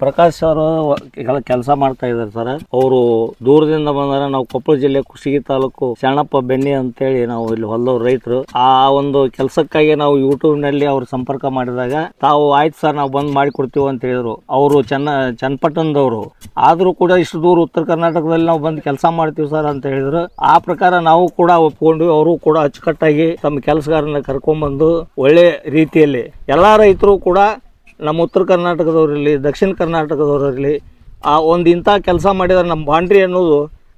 ಪ್ರಕಾಶ್ ಅವರು ಕೆಲಸ ಮಾಡ್ತಾ ಇದ್ದಾರೆ ಸರ್. ಅವರು ದೂರದಿಂದ ಬಂದರೆ ನಾವು ಕೊಪ್ಪಳ ಜಿಲ್ಲೆ ಕುಷ್ಟಗಿ ತಾಲೂಕು ಶರಣಪ್ಪ ಬೆನ್ನಿ ಅಂತೇಳಿ ನಾವು ಇಲ್ಲಿ ಹೊಲದವ್ರು ರೈತರು. ಆ ಒಂದು ಕೆಲಸಕ್ಕಾಗಿ ನಾವು ಯೂಟ್ಯೂಬ್ನಲ್ಲಿ ಅವ್ರ ಸಂಪರ್ಕ ಮಾಡಿದಾಗ ತಾವು ಆಯ್ತು ಸರ್ ನಾವು ಬಂದ್ ಮಾಡಿ ಕೊಡ್ತೀವಿ ಅಂತ ಹೇಳಿದ್ರು. ಅವರು ಚೆನ್ನ ಚನ್ನಪಟ್ಟಣದವರು. ಆದರೂ ಕೂಡ ಇಷ್ಟು ದೂರ ಉತ್ತರ ಕರ್ನಾಟಕದಲ್ಲಿ ನಾವು ಬಂದು ಕೆಲಸ ಮಾಡ್ತೀವಿ ಸರ್ ಅಂತ ಹೇಳಿದ್ರು. ಆ ಪ್ರಕಾರ ನಾವು ಕೂಡ ಒಪ್ಕೊಂಡು ಅವರು ಕೂಡ ಅಚ್ಚುಕಟ್ಟಾಗಿ ತಮ್ಮ ಕೆಲಸಗಾರನ ಕರ್ಕೊಂಡ್ಬಂದು ಒಳ್ಳೆ ರೀತಿಯಲ್ಲಿ ಎಲ್ಲ ರೈತರು ಕೂಡ ನಮ್ಮ ಉತ್ತರ ಕರ್ನಾಟಕದವರಿರಲಿ ದಕ್ಷಿಣ ಕರ್ನಾಟಕದವರಿರಲಿ ಆ ಒಂದು ಇಂಥ ಕೆಲಸ ಮಾಡಿದರೆ ನಮ್ಮ ಬಾಂಡ್ರಿ ಅನ್ನೋದು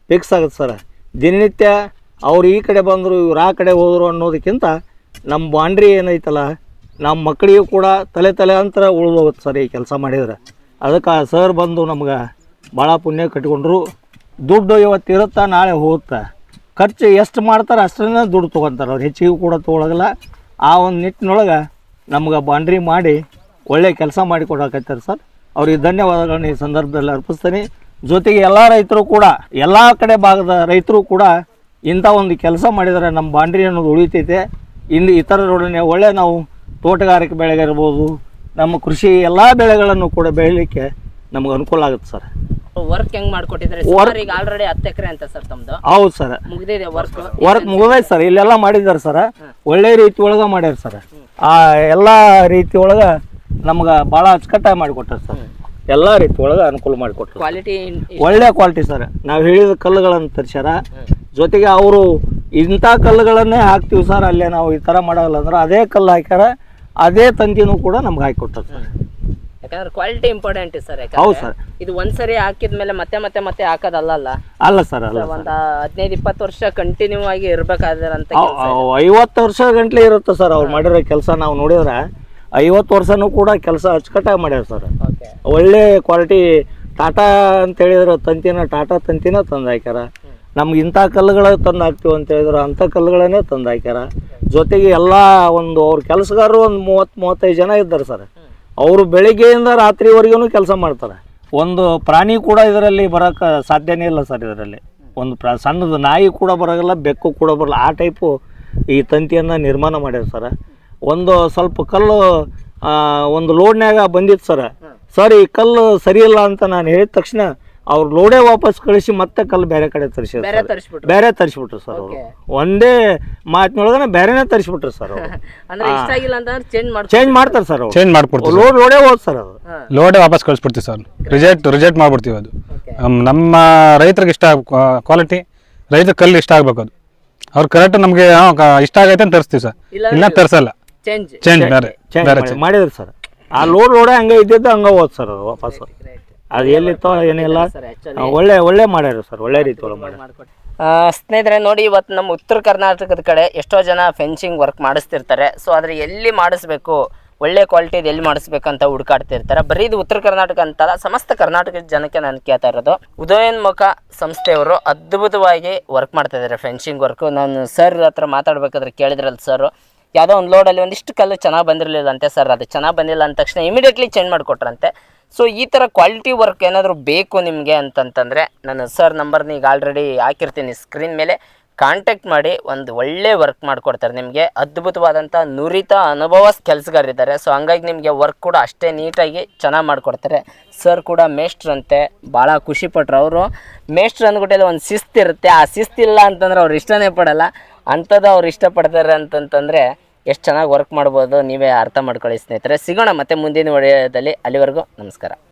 ಫಿಕ್ಸ್ ಆಗುತ್ತೆ ಸರ್ ದಿನನಿತ್ಯ ಅವ್ರು ಈ ಕಡೆ ಬಂದರು, ಇವ್ರು ಆ ಕಡೆ ಹೋದರು ಅನ್ನೋದಕ್ಕಿಂತ ನಮ್ಮ ಬಾಂಡ್ರಿ ಏನೈತಲ್ಲ ನಮ್ಮ ಮಕ್ಕಳಿಗೂ ಕೂಡ ತಲೆ ತಲೆ ಅಂತರ ಉಳಿದೋಗುತ್ತೆ ಸರ್ ಈ ಕೆಲಸ ಮಾಡಿದ್ರೆ. ಅದಕ್ಕೆ ಸರ್ ಬಂದು ನಮ್ಗೆ ಭಾಳ ಪುಣ್ಯ ಕಟ್ಕೊಂಡ್ರು ದುಡ್ಡು ಇವತ್ತು ನಾಳೆ ಹೋಗುತ್ತೆ. ಖರ್ಚು ಎಷ್ಟು ಮಾಡ್ತಾರೆ ಅಷ್ಟನ್ನ ದುಡ್ಡು ತೊಗೊತಾರೆ ಅವ್ರು. ಹೆಚ್ಚಿಗೆ ಕೂಡ ತೊಗೊಳಗಲ್ಲ ಆ ಒಂದು ನಿಟ್ಟಿನೊಳಗೆ ನಮ್ಗೆ ಬಾಂಡ್ರಿ ಮಾಡಿ ಒಳ್ಳೆ ಕೆಲಸ ಮಾಡಿ ಕೊಡಕತ್ತಾರೆ ಸರ್. ಅವ್ರಿಗೆ ಧನ್ಯವಾದಗಳನ್ನು ಈ ಸಂದರ್ಭದಲ್ಲಿ ಅರ್ಪಿಸ್ತೀನಿ. ಜೊತೆಗೆ ಎಲ್ಲ ರೈತರು ಕೂಡ, ಎಲ್ಲ ಕಡೆ ಭಾಗದ ರೈತರು ಕೂಡ ಇಂಥ ಒಂದು ಕೆಲಸ ಮಾಡಿದರೆ ನಮ್ಮ ಬಾಂಡ್ರಿ ಅನ್ನೋದು ಉಳಿತೈತೆ. ಇನ್ನು ಇತರರೊಡನೆ ಒಳ್ಳೆ ನಾವು ತೋಟಗಾರಿಕೆ ಬೆಳೆಗಿರ್ಬೋದು ನಮ್ಮ ಕೃಷಿ ಎಲ್ಲ ಬೆಳೆಗಳನ್ನು ಕೂಡ ಬೆಳೀಲಿಕ್ಕೆ ನಮ್ಗೆ ಅನುಕೂಲ ಆಗುತ್ತೆ ಸರ್. ವರ್ಕ್ ಹೆಂಗ್ ಮಾಡ್ಕೊಟ್ಟಿದ್ರೆ ಸರ್ ಈಗ ಆಲ್ರೆಡಿ ಹತ್ತು ಎಕರೆ ಅಂತ ಸರ್ ತಮ್ದು. ಹೌದು ಸರ್. ಮುಗಿದಿದೆ ವರ್ಕ್ ವರ್ಕ್ ಮುಗಿದೈತೆ ಸರ್. ಇಲ್ಲೆಲ್ಲ ಮಾಡಿದ್ದಾರೆ ಸರ್. ಒಳ್ಳೆ ರೀತಿ ಒಳಗೆ ಮಾಡ್ಯಾರ ಸರ್. ಆ ಎಲ್ಲ ರೀತಿ ಒಳಗೆ ನಮ್ಗೆ ಭಾಳ ಅಚ್ಚುಕಟ್ಟಾಗಿ ಮಾಡಿಕೊಟ್ಟಾರ ಸರ್. ಎಲ್ಲ ರೀತಿ ಒಳಗೆ ಅನುಕೂಲ ಮಾಡಿಕೊಟ್ರು. ಕ್ವಾಲಿಟಿ ಒಳ್ಳೆ ಕ್ವಾಲಿಟಿ ಸರ್. ನಾವು ಹೇಳಿದ ಕಲ್ಲುಗಳನ್ನು ತರಿಸ್ಯಾರ. ಜೊತೆಗೆ ಅವರು ಇಂಥ ಕಲ್ಲುಗಳನ್ನೇ ಹಾಕ್ತೀವಿ ಸರ್. ಅಲ್ಲೇ ನಾವು ಈ ಥರ ಮಾಡಲ್ಲ ಅಂದ್ರೆ ಅದೇ ಕಲ್ಲು ಹಾಕ್ಯಾರ. ಅದೇ ತಂತಿನೂ ಕೂಡ ನಮ್ಗೆ ಹಾಕಿ ಸರ್. ಯಾಕಂದ್ರೆ ಕ್ವಾಲಿಟಿ ಇಂಪಾರ್ಟೆಂಟ್ ಸರ್ ಹೌದು ಸರ್. ಇದು ಒಂದ್ಸರಿ ಹಾಕಿದ್ಮೇಲೆ ಮತ್ತೆ ಮತ್ತೆ ಮತ್ತೆ ಹಾಕೋದಲ್ಲ ಅಲ್ಲ ಅಲ್ಲ ಸರ್ ಅಲ್ಲ ಒಂದ್ ಹದಿನೈದು ಇಪ್ಪತ್ತು ವರ್ಷ ಕಂಟಿನ್ಯೂ ಆಗಿ ಅವ್ ಐವತ್ತು ವರ್ಷ ಗಂಟ್ಲೆ ಇರುತ್ತೆ ಸರ್ ಅವ್ರು ಮಾಡಿರೋ ಕೆಲಸ ನಾವು ನೋಡಿದ್ರೆ ಐವತ್ತು ವರ್ಷನೂ ಕೂಡ ಕೆಲಸ ಅಚ್ಚುಕಟ್ಟಾಗಿ ಮಾಡ್ಯಾರ ಸರ್. ಒಳ್ಳೆ ಕ್ವಾಲಿಟಿ ಟಾಟಾ ಅಂತ ಹೇಳಿದ್ರೆ ತಂತಿನ ಟಾಟಾ ತಂತಿನ ತಂದು ಹಾಕ್ಯಾರ. ನಮ್ಗೆ ಇಂಥ ಕಲ್ಲುಗಳ ತಂದು ಹಾಕ್ತೀವಿ ಅಂತ ಹೇಳಿದ್ರು ಅಂಥ ಕಲ್ಲುಗಳನ್ನೇ ತಂದು ಹಾಕ್ಯಾರ. ಜೊತೆಗೆ ಎಲ್ಲ ಒಂದು ಅವ್ರ ಕೆಲಸಗಾರರು ಒಂದು ಮೂವತ್ತು ಮೂವತ್ತೈದು ಜನ ಇದ್ದಾರೆ ಸರ್. ಅವರು ಬೆಳಿಗ್ಗೆಯಿಂದ ರಾತ್ರಿವರೆಗೂ ಕೆಲಸ ಮಾಡ್ತಾರೆ. ಒಂದು ಪ್ರಾಣಿ ಕೂಡ ಇದರಲ್ಲಿ ಬರೋಕ್ಕೆ ಸಾಧ್ಯನೇ ಇಲ್ಲ ಸರ್ ಇದರಲ್ಲಿ. ಒಂದು ಪ್ರ ಸಣ್ಣದು ನಾಯಿ ಕೂಡ ಬರೋಲ್ಲ ಬೆಕ್ಕು ಕೂಡ ಬರಲ್ಲ. ಆ ಟೈಪು ಈ ತಂತಿಯನ್ನು ನಿರ್ಮಾಣ ಮಾಡ್ಯಾರ ಸರ. ಒಂದು ಸ್ವಲ್ಪ ಕಲ್ಲು ಒಂದು ಲೋಡ್ನ್ಯಾಗ ಬಂದಿತ್ತು ಸರ್. ಸರ್ ಈ ಕಲ್ಲು ಸರಿಯಿಲ್ಲ ಅಂತ ನಾನು ಹೇಳಿದ ತಕ್ಷಣ ಅವ್ರು ಲೋಡೇ ವಾಪಸ್ ಕಳಿಸಿ ಮತ್ತೆ ಕಲ್ಲು ಬೇರೆ ಕಡೆ ತರಿಸಿದ್ರು ಬೇರೆ ಸರ್. ತರಿಸ್ಬಿಟ್ರು. ಬೇರೆ ತರಿಸ್ಬಿಟ್ರು ಸರ್ ಅವರು. ಒಂದೇ ಮಾತಿನೊಳಗನೆ ಬೇರೆನೇ ತರಿಸ್ಬಿಟ್ರು ಸರ್ ಅವರು. ಅಂದ್ರೆ ಇಷ್ಟ ಆಗಿಲ್ಲ ಅಂತಂದ್ರೆ ಚೇಂಜ್ ಮಾಡ್ತಾರೆ ಸರ್ ಅವರು. ಚೇಂಜ್ ಮಾಡ್ಕೊಡ್ತೀವಿ ಲೋಡ್ ಲೋಡೇ ಹೋದ್ ಸರ್ ಅದು ಲೋಡೆ ವಾಪಸ್ ಕಳಿಸ್ಬಿಡ್ತೀವಿ ಸರ್. ರಿಜೆಕ್ಟ್ ರಿಜೆಕ್ಟ್ ಮಾಡ್ಬಿಡ್ತೀವಿ ಅದು. ನಮ್- ನಮ್ಮ ರೈತರಿಗೆ ಇಷ್ಟ ಕ್ವಾಲಿಟಿ ರೈತರ ಕಲ್ಲು ಇಷ್ಟ ಆಗ್ಬೇಕು ಅದು. ಅವ್ರು ಕರೆಕ್ಟ್ ನಮಗೆ ಇಷ್ಟ ಆಗೈತೆ ಅಂತ ತರಿಸ್ತೀವಿ ಸರ್. ಇಲ್ಲ ಇಲ್ಲ ತರಿಸಲ್ಲ. ಚೇಂಜ್ ಚೇಂಜ್ ಬೇರೆ ಚೇಂಜ್ ಬೇರೆ ಮಾಡಿ- ಮಾಡಿದ್ರು ಸರ್. ಆ ಲೋಡ್ ಲೋಡೇ ಹಂಗೆ ಇದ್ದಿದ್ದು ಹಂಗೆ ಹೋದ್ ಸರ್ ಅದು ವಾಪಸ್ ಅದು ಎಲ್ಲಿತ್ತೋ ಏನಿಲ್ಲ. ಸರ್ ಒಳ್ಳೆ ಒಳ್ಳೆ ಮಾಡ್ಯಾರ ಸರ್ ಒಳ್ಳೆ ರೀತಿ ಒಳಗೆ ಮಾಡ್ಯಾರ. ಸ್ನೇಹಿತರೆ ನೋಡಿ ಇವತ್ತು ನಮ್ಮ ಉತ್ತರ ಕರ್ನಾಟಕದ ಕಡೆ ಎಷ್ಟೋ ಜನ ಫೆನ್ಸಿಂಗ್ ವರ್ಕ್ ಮಾಡಿಸ್ತಿರ್ತಾರೆ. ಸೊ ಆದರೆ ಎಲ್ಲಿ ಮಾಡಿಸ್ಬೇಕು? ಒಳ್ಳೆ ಕ್ವಾಲಿಟಿದು ಎಲ್ಲಿ ಮಾಡಿಸ್ಬೇಕಂತ ಹುಡುಕಾಡ್ತಿರ್ತಾರೆ. ಬರೀ ಇದು ಉತ್ತರ ಕರ್ನಾಟಕ ಅಂತಲ್ಲ ಸಮಸ್ತ ಕರ್ನಾಟಕದ ಜನಕ್ಕೆ ನಾನು ಕೇಳ್ತಾ ಇರೋದು. ಉದಯೋನ್ಮುಖ ಸಂಸ್ಥೆಯವರು ಅದ್ಭುತವಾಗಿ ವರ್ಕ್ ಮಾಡ್ತಾ ಇದ್ದಾರೆ ಫೆನ್ಸಿಂಗ್ ವರ್ಕು ನಾನು ಸರ್ ಹತ್ರ ಮಾತಾಡ್ಬೇಕಾದ್ರೆ ಕೇಳಿದ್ರಲ್ಲ ಸರ್ ಯಾವುದೋ ಒಂದು ಲೋಡಲ್ಲಿ ಒಂದಿಷ್ಟು ಕಲ್ಲು ಚೆನ್ನಾಗಿ ಬಂದಿರಲಿಲ್ಲ ಅಂತೆ ಸರ್ ಅದು ಚೆನ್ನಾಗಿ ಬಂದಿಲ್ಲ ಅಂದ ತಕ್ಷಣ ಇಮಿಡಿಯೇಟ್ಲಿ ಚೇಂಜ್ ಮಾಡಿಕೊಟ್ರಂತೆ. ಸೊ ಈ ಥರ ಕ್ವಾಲಿಟಿ ವರ್ಕ್ ಏನಾದರೂ ಬೇಕು ನಿಮಗೆ ಅಂತಂತಂದರೆ ನಾನು ಸರ್ ನಂಬರ್ನ ಈಗ ಆಲ್ರೆಡಿ ಹಾಕಿರ್ತೀನಿ ಸ್ಕ್ರೀನ್ ಮೇಲೆ. ಕಾಂಟ್ಯಾಕ್ಟ್ ಮಾಡಿ ಒಂದು ಒಳ್ಳೆ ವರ್ಕ್ ಮಾಡಿಕೊಡ್ತಾರೆ ನಿಮಗೆ. ಅದ್ಭುತವಾದಂಥ ನುರಿತ ಅನುಭವ ಕೆಲಸಗಾರಿದ್ದಾರೆ ಸೊ ಹಂಗಾಗಿ ನಿಮಗೆ ವರ್ಕ್ ಕೂಡ ಅಷ್ಟೇ ನೀಟಾಗಿ ಚೆನ್ನಾಗಿ ಮಾಡಿಕೊಡ್ತಾರೆ. ಸರ್ ಕೂಡ ಮೇಷ್ಟ್ರಂತೆ ಭಾಳ ಖುಷಿಪಟ್ರು ಅವರು. ಮೇಷ್ಟ್ರು ಅಂದ್ಬಿಟ್ಟಲ್ಲಿ ಒಂದು ಶಿಸ್ತಿರುತ್ತೆ ಆ ಶಿಸ್ತಿಲ್ಲ ಅಂತಂದ್ರೆ ಅವ್ರು ಇಷ್ಟನೇ ಪಡಲ್ಲ. ಅಂಥದ್ದು ಅವ್ರು ಇಷ್ಟಪಡ್ತಾರೆ ಅಂತಂತಂದರೆ ಎಷ್ಟು ಚೆನ್ನಾಗಿ ವರ್ಕ್ ಮಾಡ್ಬೋದು ನೀವೇ ಅರ್ಥ ಮಾಡ್ಕೊಳ್ಳಿ ಸ್ನೇಹಿತರೆ. ಸಿಗೋಣ ಮತ್ತೆ ಮುಂದಿನ ವಿಡಿಯೋದಲ್ಲಿ. ಅಲ್ಲಿವರೆಗೂ ನಮಸ್ಕಾರ.